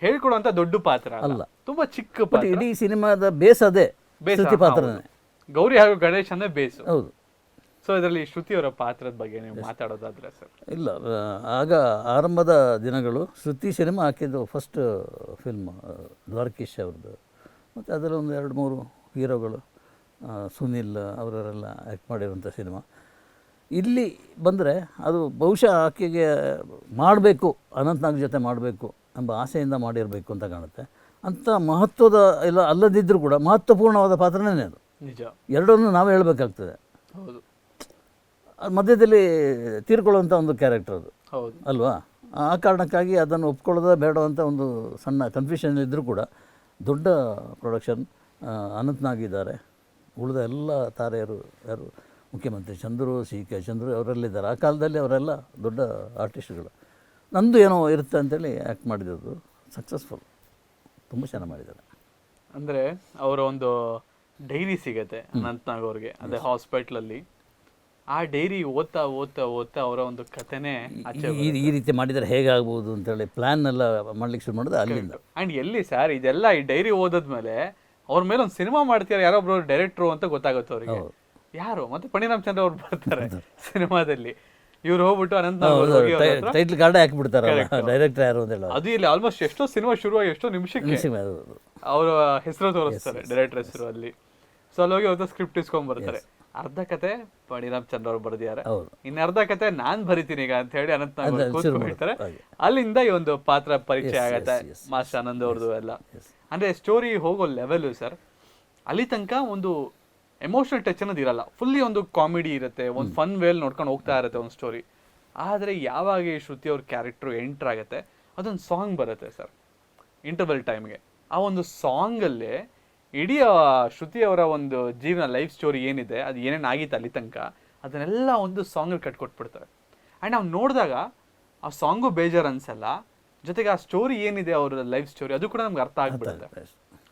ಹೇಳ್ಕೊಡುವಂತ ದೊಡ್ಡ ಪಾತ್ರ ಅಲ್ಲ. ತುಂಬಾ ಚಿಕ್ಕ ಪಾತ್ರ. ಇಡೀ ಸಿನಿಮಾದ ಬೇಸ್ ಅದೇ ಬೇಸ, ಶ್ರುತಿ ಪಾತ್ರನೇ. ಗೌರಿ ಹಾಗೂ ಗಣೇಶ್ ಅಂದ್ರೆ ಬೇಸು. ಹೌದು. ಸೊ ಇದರಲ್ಲಿ ಶ್ರುತಿ ಅವರ ಪಾತ್ರದ ಬಗ್ಗೆ ನೀವು ಮಾತಾಡೋದಾದ್ರೆ ಸರ್. ಇಲ್ಲ ಆಗ ಆರಂಭದ ದಿನಗಳು ಶ್ರುತಿ ಸಿನಿಮಾ ಹಾಕಿದ್ದು ಫಸ್ಟ್ ಫಿಲ್ಮ್ ದ್ವಾರಕೀಶ್ ಅವ್ರದ್ದು. ಮತ್ತು ಅದರಲ್ಲಿ ಒಂದು ಎರಡು ಮೂರು ಹೀರೋಗಳು ಸುನಿಲ್ ಅವರವರೆಲ್ಲ ಆ್ಯಕ್ಟ್ ಮಾಡಿರುವಂಥ ಸಿನಿಮಾ. ಇಲ್ಲಿ ಬಂದರೆ ಅದು ಬಹುಶಃ ಆಕೆಗೆ ಮಾಡಬೇಕು ಅನಂತ್ನಾಗ್ ಜೊತೆ ಮಾಡಬೇಕು ಎಂಬ ಆಸೆಯಿಂದ ಮಾಡಿರಬೇಕು ಅಂತ ಕಾಣುತ್ತೆ. ಅಂಥ ಮಹತ್ವದ ಇಲ್ಲ ಅಲ್ಲದಿದ್ದರೂ ಕೂಡ ಮಹತ್ವಪೂರ್ಣವಾದ ಪಾತ್ರನೇ ಅದು. ನಿಜ. ಎರಡನ್ನು ನಾವೇ ಹೇಳಬೇಕಾಗ್ತದೆ. ಹೌದು. ಮಧ್ಯದಲ್ಲಿ ತೀರ್ಕೊಳ್ಳುವಂಥ ಒಂದು ಕ್ಯಾರೆಕ್ಟರ್ ಅದು. ಹೌದು. ಅಲ್ವಾ? ಆ ಕಾರಣಕ್ಕಾಗಿ ಅದನ್ನು ಒಪ್ಕೊಳ್ಳೋದ ಬೇಡ ಅಂತ ಒಂದು ಸಣ್ಣ ಕನ್ಫ್ಯೂಷನ್ ಇದ್ದರೂ ಕೂಡ ದೊಡ್ಡ ಪ್ರೊಡಕ್ಷನ್ ಅನಂತನಾಗಿದ್ದಾರೆ. ಉಳಿದ ಎಲ್ಲ ತಾರೆಯರು ಯಾರು? ಮುಖ್ಯಮಂತ್ರಿ ಚಂದ್ರು ಸಿ ಕೆ ಚಂದ್ರು ಅವರೆಲ್ಲಿದ್ದಾರೆ. ಆ ಕಾಲದಲ್ಲಿ ಅವರೆಲ್ಲ ದೊಡ್ಡ ಆರ್ಟಿಸ್ಟ್ಗಳು ನಂದು ಏನೋ ಇರುತ್ತೆ ಅಂತೇಳಿ ಆ್ಯಕ್ಟ್ ಮಾಡಿದ್ದು ಸಕ್ಸಸ್ಫುಲ್ ತುಂಬ ಚೆನ್ನಾಗಿ ಮಾಡಿದ್ದಾರೆ. ಅಂದರೆ ಅವರ ಒಂದು ಡೈರಿ ಸಿಗತ್ತೆ ಅನಂತ್ನಾಗ್ ಅವ್ರಿಗೆ ಅದೇ ಹಾಸ್ಪಿಟ್ಲಲ್ಲಿ ಆ ಡೈರಿ ಓದ್ತಾ ಓದ್ತಾ ಓದ್ತಾ ಅವರ ಒಂದು ಕಥೆನೇ ಈ ಈ ರೀತಿ ಮಾಡಿದರೆ ಹೇಗಾಗ್ಬೋದು ಅಂತೇಳಿ ಪ್ಲ್ಯಾನ್ ಎಲ್ಲ ಮಾಡ್ಲಿಕ್ಕೆ ಶುರು ಮಾಡಿದ್ರೆ ಅಲ್ಲಿಂದ. ಆ್ಯಂಡ್ ಎಲ್ಲಿ ಸರ್ ಇದೆಲ್ಲ ಈ ಡೈರಿ ಓದದ್ಮೇಲೆ ಅವ್ರ ಮೇಲೆ ಒಂದು ಸಿನಿಮಾ ಮಾಡ್ತೀರಾ ಯಾರೊಬ್ರು ಡೈರೆಕ್ಟ್ರು ಅಂತ ಗೊತ್ತಾಗುತ್ತೆ ಅವರಿಗೆ. ಯಾರು? ಮತ್ತೆ ಪಣಿರಾಮ್ ಚಂದ್ರ ಅವ್ರು ಬರ್ತಾರೆ. ಸಿನಿಮಾದಲ್ಲಿ. ಇವ್ರು ಹೋಗ್ಬಿಟ್ಟು ಹತ್ರ- ಟೈಟ್ಲ್ ಕಾರ್ಡೇ ಹಾಕಿಬಿಡ್ತಾರಲ್ಲ ಡೈರೆಕ್ಟರ್ ಯಾರು ಅಂತ ಹೇಳಿ ಅದು ಇಲ್ಲಿ ಆಲ್ಮೋಸ್ಟ್ ಎಷ್ಟೋ ಸಿನಿಮಾ ಶುರುವಾಗಿ ಎಷ್ಟೋ ನಿಮಿಷಕ್ಕೆ ಅವರ ಹೆಸರು ತೋರಿಸ್ತಾರೆ ಡೈರೆಕ್ಟರ್ ಹೆಸರು ಅಲ್ಲಿ. ಸೊ ಅಲ್ಲಿ ಹೋಗಿ ಅವ್ರ ಸ್ಕ್ರಿಪ್ಟ್ ಇಸ್ಕೊಂಡ್ ಬರ್ತಾರೆ ಅರ್ಧ ಕತೆ ಪಣಿರಾಮ್ ಚಂದ್ರ ಅವ್ರು ಬರೆದಿದ್ದಾರೆ. ಇನ್ನ ಅರ್ಧ ಕತೆ ನಾನ್ ಬರಿತೀನಿ ಈಗ ಅಂತ ಹೇಳಿ ಅನಂತ ಕೂತ್ಕೊಂಡಿರ್ತಾರೆ. ಅಲ್ಲಿಂದ ಈ ಒಂದು ಪಾತ್ರ ಪರಿಚಯ ಆಗತ್ತೆ. ಮಾಸ್ಟರ್ ಆನಂದ್ ಅವ್ರದ್ದು ಎಲ್ಲ. ಅಂದ್ರೆ ಸ್ಟೋರಿ ಹೋಗೋ ಲೆವೆಲ್ ಸರ್ ಅಲ್ಲಿ ತನಕ ಒಂದು ಎಮೋಷನಲ್ ಟಚ್ ಅನ್ನೋದು ಇರಲ್ಲ. ಫುಲ್ಲಿ ಒಂದು ಕಾಮಿಡಿ ಇರುತ್ತೆ ಒಂದು ಫನ್ ವೇಲ್ ನೋಡ್ಕೊಂಡು ಹೋಗ್ತಾ ಇರುತ್ತೆ ಒಂದು ಸ್ಟೋರಿ ಆದ್ರೆ ಯಾವಾಗ ಈ ಶ್ರುತಿ ಅವ್ರ ಕ್ಯಾರೆಕ್ಟರ್ ಎಂಟ್ರ್ ಆಗುತ್ತೆ ಅದೊಂದು ಸಾಂಗ್ ಬರುತ್ತೆ ಸರ್ ಇಂಟರ್ವಲ್ ಟೈಮ್ಗೆ ಆ ಒಂದು ಸಾಂಗಲ್ಲೇ ಇಡೀ ಶ್ರುತಿ ಅವರ ಒಂದು ಜೀವನ ಲೈಫ್ ಸ್ಟೋರಿ ಏನಿದೆ ಅದು ಏನೇನು ಆಗಿತ್ತು ಅಲ್ಲಿ ತನಕ ಅದನ್ನೆಲ್ಲ ಒಂದು ಸಾಂಗಲ್ಲಿ ಕಟ್ಕೊಟ್ಬಿಡ್ತಾರೆ. ಆ್ಯಂಡ್ ನಾವು ನೋಡಿದಾಗ ಆ ಸಾಂಗು ಬೇಜಾರು ಅನ್ಸಲ್ಲ. ಜೊತೆಗೆ ಆ ಸ್ಟೋರಿ ಏನಿದೆ ಅವರ ಲೈಫ್ ಸ್ಟೋರಿ ಅದು ಕೂಡ ನಮ್ಗೆ ಅರ್ಥ ಆಗ್ಬಿಡುತ್ತೆ.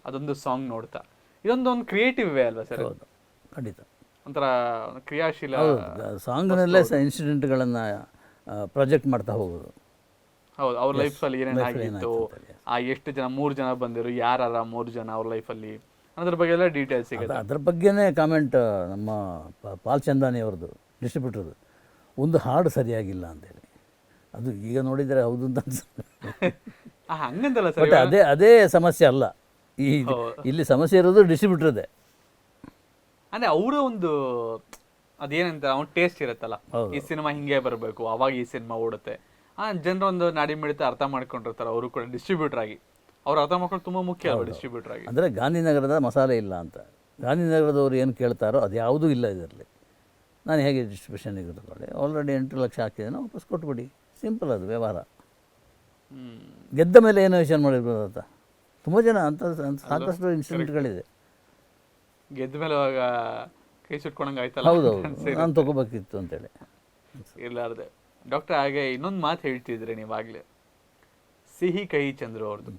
ಅದೊಂದು ಸಾಂಗ್ ನೋಡ್ತಾ. ಇದೊಂದು ಒಂದು ಕ್ರಿಯೇಟಿವ್ ವೇ ಅಲ್ವಾ ಸರ್ ಹೌದು. ಖಂಡಿತ. ಒಂಥರ ಕ್ರಿಯಾಶೀಲ ಸಾಂಗ್ನಲ್ಲೇ ಸ ಇನ್ಸಿಡೆಂಟ್ಗಳನ್ನು ಪ್ರೊಜೆಕ್ಟ್ ಮಾಡ್ತಾ ಹೋಗೋದು. ಹೌದು ಅವ್ರ ಲೈಫಲ್ಲಿ ಏನೇನು ಆಗಿತ್ತು ಆ ಎಷ್ಟು ಜನ ಮೂರು ಜನ ಬಂದಿರು ಯಾರ ಮೂರು ಜನ ಅವ್ರ ಲೈಫಲ್ಲಿ ಅದ್ರ ಬಗ್ಗೆ ಎಲ್ಲ ಡೀಟೇಲ್ಸ್ ಸಿಗುತ್ತೆ. ಅದ್ರ ಬಗ್ಗೆನೇ ಕಾಮೆಂಟ್ ನಮ್ಮ ಪಾಲ್ ಚಂದಾನಿ ಅವ್ರದ್ದು ಡಿಸ್ಟ್ರಿಬ್ಯೂಟರ್ದು ಒಂದು ಹಾಡು ಸರಿಯಾಗಿಲ್ಲ ಅಂತೇಳಿ. ಅದು ಈಗ ನೋಡಿದರೆ ಹೌದು ಅಂತ ಅನ್ಸುತ್ತೆ. ಅದೇ ಅದೇ ಸಮಸ್ಯೆ ಅಲ್ಲ. ಈ ಇಲ್ಲಿ ಸಮಸ್ಯೆ ಇರೋದು ಡಿಸ್ಟ್ರಿಬ್ಯೂಟರ್ದೇ ಅಂದ್ರೆ ಅವರ ಒಂದು ಅದೇನಂತ ಅವ್ನ ಟೇಸ್ಟ್ ಇರುತ್ತಲ್ಲ. ಈ ಸಿನಿಮಾ ಹಿಂಗೆ ಬರಬೇಕು ಅವಾಗ ಈ ಸಿನಿಮಾ ಓಡುತ್ತೆ. ಆ ಜನರ ಒಂದು ನಾಡಿ ಮಿಡಿತ ಅರ್ಥ ಮಾಡ್ಕೊಂಡಿರ್ತಾರೆ ಅವರು ಕೂಡ ಡಿಸ್ಟ್ರಿಬ್ಯೂಟರ್ ಆಗಿ. ಅವ್ರು ಅರ್ಥ ಮಾಡ್ಕೊಂಡು ತುಂಬಾ ಮುಖ್ಯ ಅವರು ಡಿಸ್ಟ್ರಿಬ್ಯೂಟರ್ ಆಗಿ. ಅಂದರೆ ಗಾಂಧಿನಗರದ ಮಸಾಲೆ ಇಲ್ಲ ಅಂತ. ಗಾಂಧಿನಗರದವ್ರು ಏನು ಕೇಳ್ತಾರೋ ಅದು ಯಾವುದೂ ಇಲ್ಲ ಇದರಲ್ಲಿ. ನಾನು ಹೇಗೆ ಡಿಸ್ಟ್ರಿಬ್ಯೂಷನ್ಗೆ ತಗೊಳ್ಳಿ ಆಲ್ರೆಡಿ ಎಂಟು ಲಕ್ಷ ಹಾಕಿದ್ದೇನೆ ವಾಪಸ್ ಕೊಟ್ಬಿಡಿ. ಸಿಂಪಲ್ ಅದು ವ್ಯವಹಾರ. ಗೆದ್ದ ಮೇಲೆ ಏನೋ ವಿಷಯ ಮಾಡಿರ್ಬೋದು ಅಂತ? ತುಂಬ ಜನ ಅಂತ ಸಾಕಷ್ಟು ಇನ್ಸಿಡೆಂಟ್ಗಳಿದೆ ಗೆದ್ದ ಮೇಲೆ ಅವಾಗ ಕೈ ಸುಟ್ಕೊಂಡಂಗೆ ಆಯ್ತಲ್ಲ ಹೌದು ನಾನು ತಗೋಬೇಕಿತ್ತು ಅಂತೇಳಿ. ಇರ್ಲಾರ್ದೆ. ಡಾಕ್ಟರ್ ಹಾಗೆ ಇನ್ನೊಂದು ಮಾತು ಹೇಳ್ತಿದ್ರಿ ನೀವಾಗಲೇ. ಸಿಹಿ ಕಹಿ ಚಂದ್ರು ಅವ್ರದ್ದು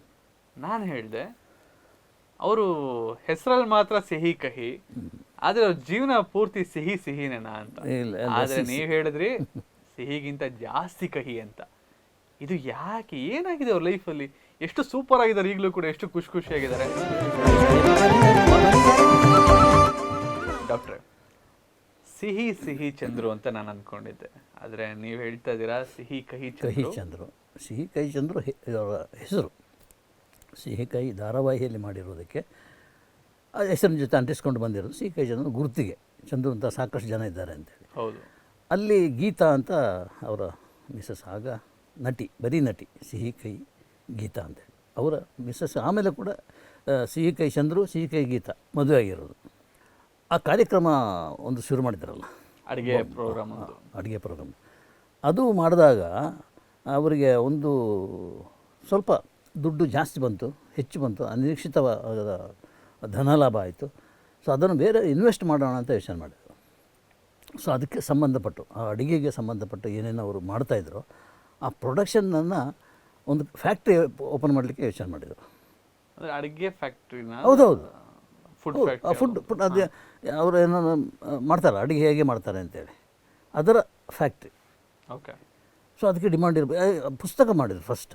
ನಾನು ಹೇಳಿದೆ ಅವರು ಹೆಸರಲ್ಲಿ ಮಾತ್ರ ಸಿಹಿ ಕಹಿ ಆದ್ರೆ ಅವ್ರ ಜೀವನ ಪೂರ್ತಿ ಸಿಹಿ ಸಿಹಿನೇನಾ ಅಂತ. ಆದರೆ ಆದ್ರೆ ನೀವ್ ಹೇಳಿದ್ರಿ ಸಿಹಿಗಿಂತ ಜಾಸ್ತಿ ಕಹಿ ಅಂತ. ಇದು ಯಾಕೆ ಏನಾಗಿದೆ ಅವ್ರ ಲೈಫಲ್ಲಿ ಎಷ್ಟು ಸೂಪರ್ ಆಗಿದ್ದಾರೆ ಈಗಲೂ ಕೂಡ ಎಷ್ಟು ಖುಷಿ ಖುಷಿಯಾಗಿದ್ದಾರೆ. ಡಾಕ್ಟ್ರೆ ಸಿಹಿ ಸಿಹಿ ಚಂದ್ರು ಅಂತ ನಾನು ಅನ್ಕೊಂಡಿದ್ದೆ. ಆದರೆ ನೀವು ಹೇಳ್ತಾ ಇದ್ದೀರಾ ಸಿಹಿ ಕಹಿ ಕಹಿ ಚಂದ್ರು. ಸಿಹಿ ಕಹಿ ಚಂದ್ರು ಹೆಸರು. ಸಿಹಿ ಕಹಿ ಧಾರಾವಾಹಿಯಲ್ಲಿ ಮಾಡಿರೋದಕ್ಕೆ ಆ ಹೆಸರಿನ ಜೊತೆ ಅಂಟಿಸ್ಕೊಂಡು ಬಂದಿರೋದು ಸಿಹಿ ಕಹಿ ಚಂದ್ರು ಗುರುತಿಗೆ. ಚಂದ್ರು ಅಂತ ಸಾಕಷ್ಟು ಜನ ಇದ್ದಾರೆ ಅಂತೇಳಿ. ಹೌದು. ಅಲ್ಲಿ ಗೀತಾ ಅಂತ ಅವರ ಮಿಸಸ್ ಆಗ ನಟಿ ಬರೀ ನಟಿ ಸಿಹಿ ಕೈ ಗೀತಾ ಅಂತೇಳಿ ಅವರ ಮಿಸ್ಸಸ್ ಆಮೇಲೆ ಕೂಡ ಸಿಹಿ ಕೈ ಚಂದ್ರು ಸಿಹಿ ಕೈ ಗೀತಾ ಮದುವೆ ಆಗಿರೋದು. ಆ ಕಾರ್ಯಕ್ರಮ ಒಂದು ಶುರು ಮಾಡಿದ್ರಲ್ಲ. ಅಡುಗೆ ಪ್ರೋಗ್ರಾಮ್ ಅಡುಗೆ ಪ್ರೋಗ್ರಾಮ್. ಅದು ಮಾಡಿದಾಗ ಅವರಿಗೆ ಒಂದು ಸ್ವಲ್ಪ ದುಡ್ಡು ಜಾಸ್ತಿ ಬಂತು ಹೆಚ್ಚು ಬಂತು ಅನಿರೀಕ್ಷಿತವಾದ ಧನಲಾಭ ಆಯಿತು. ಸೊ ಅದನ್ನು ಬೇರೆ ಇನ್ವೆಸ್ಟ್ ಮಾಡೋಣ ಅಂತ ಯೋಚನೆ ಮಾಡಿದರು. ಸೊ ಅದಕ್ಕೆ ಸಂಬಂಧಪಟ್ಟು ಆ ಅಡುಗೆಗೆ ಸಂಬಂಧಪಟ್ಟು ಏನೇನು ಅವರು ಮಾಡ್ತಾಯಿದ್ರು ಆ ಪ್ರೊಡಕ್ಷನನ್ನು ಒಂದು ಫ್ಯಾಕ್ಟ್ರಿ ಓಪನ್ ಮಾಡಲಿಕ್ಕೆ ಯೋಚನೆ ಮಾಡಿದರು. ಅಡುಗೆ ಅಡಿಗೆ ಫ್ಯಾಕ್ಟ್ರಿನ ಹೌದೌದು. ಫುಡ್ ಫುಡ್ ಫುಡ್ ಅದೇ ಅವರು ಏನೋ ಮಾಡ್ತಾರೆ ಅಡುಗೆ ಹೇಗೆ ಮಾಡ್ತಾರೆ ಅಂತೇಳಿ. ಅದರ ಫ್ಯಾಕ್ಟ್ರಿ ಓಕೆ ಸೊ ಅದಕ್ಕೆ ಡಿಮಾಂಡ್ ಇರಬೇಕು ಪುಸ್ತಕ ಮಾಡಿದರು ಫಸ್ಟ್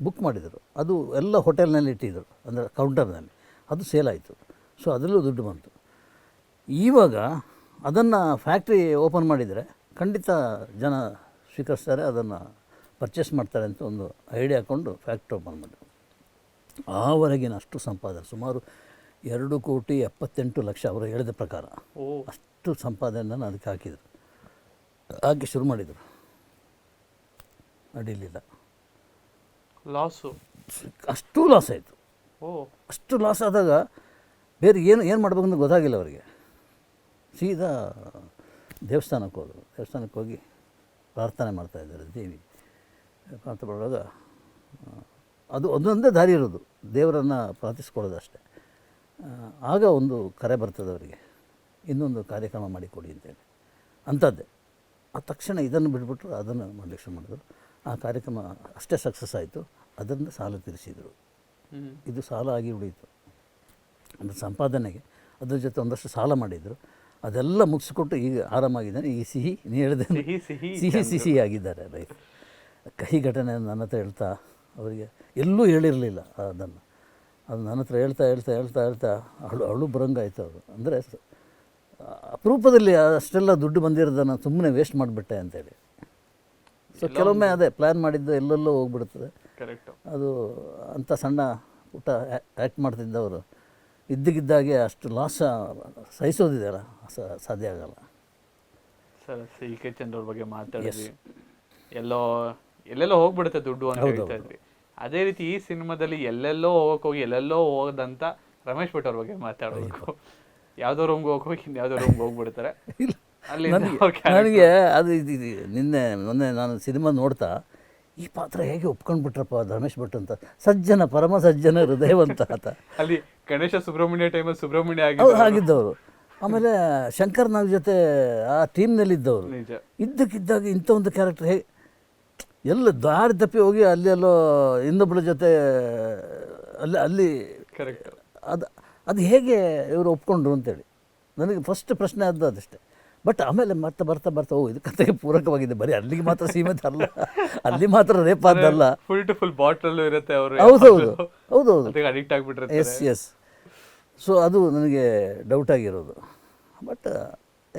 ಬುಕ್ ಮಾಡಿದರು. ಅದು ಎಲ್ಲ ಹೋಟೆಲ್ನಲ್ಲಿ ಇಟ್ಟಿದ್ದರು ಅಂದರೆ ಕೌಂಟರ್ನಲ್ಲಿ ಅದು ಸೇಲ್ ಆಯಿತು. ಸೊ ಅದರಲ್ಲೂ ದುಡ್ಡು ಬಂತು. ಇವಾಗ ಅದನ್ನು ಫ್ಯಾಕ್ಟ್ರಿ ಓಪನ್ ಮಾಡಿದರೆ ಖಂಡಿತ ಜನ ಸ್ವೀಕರಿಸ್ತಾರೆ ಅದನ್ನು ಪರ್ಚೇಸ್ ಮಾಡ್ತಾರೆ ಅಂತ ಒಂದು ಐಡಿಯಾ ಹಾಕ್ಕೊಂಡು ಫ್ಯಾಕ್ಟ್ರಿ ಓಪನ್ ಮಾಡಿದ್ರು. ಆವರೆಗಿನ ಅಷ್ಟು ಸಂಪಾದನೆ ಸುಮಾರು ಎರಡು ಕೋಟಿ ಎಪ್ಪತ್ತೆಂಟು ಲಕ್ಷ ಅವರು ಹೇಳಿದ ಪ್ರಕಾರ ಓ. ಅಷ್ಟು ಸಂಪಾದನೆಯನ್ನು ಅದಕ್ಕೆ ಹಾಕಿದರು. ಹಾಕಿ ಶುರು ಮಾಡಿದರು. ನಡೀಲಿಲ್ಲ. ಲಾಸು ಅಷ್ಟು ಲಾಸ್ ಆಯಿತು. ಓ. ಅಷ್ಟು ಲಾಸ್ ಆದಾಗ ಬೇರೆ ಏನು ಏನು ಮಾಡಬೇಕಂತ ಗೊತ್ತಾಗಿಲ್ಲ ಅವರಿಗೆ. ಸೀದಾ ದೇವಸ್ಥಾನಕ್ಕೆ ಹೋದರು. ದೇವಸ್ಥಾನಕ್ಕೆ ಹೋಗಿ ಪ್ರಾರ್ಥನೆ ಮಾಡ್ತಾಯಿದ್ದಾರೆ ದೇವಿ ಪ್ರಾರ್ಥನೆ ಮಾಡುವಾಗ ಅದು ಒಂದೊಂದೇ ದಾರಿ ಇರೋದು ದೇವರನ್ನು ಪ್ರಾರ್ಥಿಸ್ಕೊಳ್ಳೋದಷ್ಟೇ. ಆಗ ಒಂದು ಕರೆ ಬರ್ತದೆ ಅವರಿಗೆ ಇನ್ನೊಂದು ಕಾರ್ಯಕ್ರಮ ಮಾಡಿಕೊಡಿ ಅಂತೇಳಿ. ಅಂಥದ್ದೇ. ಆ ತಕ್ಷಣ ಇದನ್ನು ಬಿಟ್ಬಿಟ್ರು ಅದನ್ನು ಮಾಡಲಿಕ್ಕೆ ಶುರು ಮಾಡಿದ್ರು. ಆ ಕಾರ್ಯಕ್ರಮ ಅಷ್ಟೇ ಸಕ್ಸಸ್ ಆಯಿತು ಅದನ್ನು ಸಾಲ ತೀರಿಸಿದರು. ಇದು ಸಾಲ ಆಗಿ ಉಳಿಯಿತು. ಒಂದು ಸಂಪಾದನೆಗೆ ಅದ್ರ ಜೊತೆ ಒಂದಷ್ಟು ಸಾಲ ಮಾಡಿದರು. ಅದೆಲ್ಲ ಮುಗಿಸ್ಕೊಟ್ಟು ಈಗ ಆರಾಮಾಗಿದ್ದಾನೆ. ಈ ಸಿಹಿ ನೀ ಹೇಳಿದೆ ಸಿಹಿ ಸಿಹಿ ಆಗಿದ್ದಾರೆ ಲೈಫ್ ಕಹಿ ಘಟನೆ ನನ್ನ ಹತ್ರ ಹೇಳ್ತಾ ಅವರಿಗೆ ಎಲ್ಲೂ ಹೇಳಿರಲಿಲ್ಲ ಅದನ್ನು. ಅದು ನನ್ನ ಹತ್ರ ಹೇಳ್ತಾ ಹೇಳ್ತಾ ಹೇಳ್ತಾ ಹೇಳ್ತಾ ಅಳು ಅಳು ಬರಂಗಾಯ್ತು ಅವರು ಅಂದರೆ ಅಪರೂಪದಲ್ಲಿ ಅಷ್ಟೆಲ್ಲ ದುಡ್ಡು ಬಂದಿರೋದನ್ನು ಸುಮ್ಮನೆ ವೇಸ್ಟ್ ಮಾಡಿಬಿಟ್ಟೆ ಅಂತೇಳಿ. ಸೊ ಕೆಲವೊಮ್ಮೆ ಅದೇ ಪ್ಲ್ಯಾನ್ ಮಾಡಿದ್ದು ಎಲ್ಲೆಲ್ಲೋ ಹೋಗ್ಬಿಡ್ತದೆ ಕರೆಕ್ಟ್ ಅದು ಅಂಥ ಸಣ್ಣ ಊಟ ಆ್ಯಕ್ಟ್ ಮಾಡ್ತಿದ್ದವರು. ಇದ್ದಕ್ಕಿದ್ದಾಗೆ ಅಷ್ಟು ಲಾಸ್ ಸಹಿಸೋದಿದೆಯಲ್ಲ ಸಾಧ್ಯ ಆಗಲ್ಲ. ಸರ್ ಸಿ ಕೆ ಚಂದ್ರ ಬಗ್ಗೆ ಮಾತಾಡಿದ್ವಿ. ಎಲ್ಲೋ ಎಲ್ಲೆಲ್ಲೋ ಹೋಗ್ಬಿಡುತ್ತೆ ದುಡ್ಡು ಅಂತ ಹೇಳ್ತಾ ಇದ್ವಿ. ಅದೇ ರೀತಿ ಈ ಸಿನಿಮಾದಲ್ಲಿ ಎಲ್ಲೆಲ್ಲೋ ಹೋಗಕ್ ಹೋಗಿ ಎಲ್ಲೆಲ್ಲೋ ಹೋಗದಂತ ರಮೇಶ್ ಭಟ್ ಅವ್ರ ಬಗ್ಗೆ ಮಾತಾಡಬೇಕು. ಯಾವ್ದೋ ರೂಮ್ಗೆ ಹೋಗಿ ಯಾವ್ದೋ ರೂಮ್ ರೂಮ್ಗೆ ಹೋಗ್ಬಿಡ್ತಾರೆ. ಅಲ್ಲಿ ನನಗೆ ಅದು ಇದು ನಿನ್ನೆ ಮೊನ್ನೆ ನಾನು ಸಿನಿಮಾ ನೋಡ್ತಾ ಈ ಪಾತ್ರ ಹೇಗೆ ಒಪ್ಕೊಂಡ್ಬಿಟ್ರಪ್ಪ ರಮೇಶ್ ಭಟ್ ಅಂತ. ಸಜ್ಜನ ಪರಮ ಸಜ್ಜನ ಹೃದಯವಂತ ಆತ. ಅಲ್ಲಿ ಗಣೇಶ ಸುಬ್ರಹ್ಮಣ್ಯ ಟೈಮಲ್ಲಿ ಸುಬ್ರಹ್ಮಣ್ಯ ಆಗಿ ಆಗಿದ್ದವರು. ಆಮೇಲೆ ಶಂಕರ್ ನಾಗ್ ಜೊತೆ ಆ ಟೀಮ್ನಲ್ಲಿದ್ದವರು ಇದ್ದಕ್ಕಿದ್ದಾಗ ಇಂಥ ಒಂದು ಕ್ಯಾರೆಕ್ಟರ್ ಹೇಗೆ ಎಲ್ಲ ದಾರಿ ತಪ್ಪಿ ಹೋಗಿ ಅಲ್ಲಿ ಎಲ್ಲೋ ಇನ್ನೊಬ್ಬರ ಜೊತೆ ಅಲ್ಲಿ ಅಲ್ಲಿ ಕರೆಕ್ಟ್ ಅದು ಅದು ಹೇಗೆ ಇವರು ಒಪ್ಕೊಂಡ್ರು ಅಂತೇಳಿ. ನನಗೆ ಫಸ್ಟ್ ಪ್ರಶ್ನೆ ಆದ್ದು ಅದಷ್ಟೇ. ಬಟ್ ಆಮೇಲೆ ಮತ್ತೆ ಬರ್ತಾ ಬರ್ತಾ ಓ ಇದು ಕತೆಗೆ ಪೂರಕವಾಗಿದೆ. ಬರೀ ಅಲ್ಲಿಗೆ ಮಾತ್ರ ಸೀಮಿತ ಅಲ್ಲ. ಅಲ್ಲಿ ಮಾತ್ರ ರೇಪ್ ಆದ್ದಲ್ಲ. ಫುಲ್ ಟು ಫುಲ್ ಬಾಟಲ್ ಇರುತ್ತೆ ಅವರು. ಹೌದೌದು ಹೌದೌದು. ಅಡಿಕ್ಟ್ ಆಗಿಬಿಟ್ರೆ ಎಸ್ ಎಸ್ ಸೊ ಅದು ನನಗೆ ಡೌಟ್ ಆಗಿರೋದು. ಬಟ್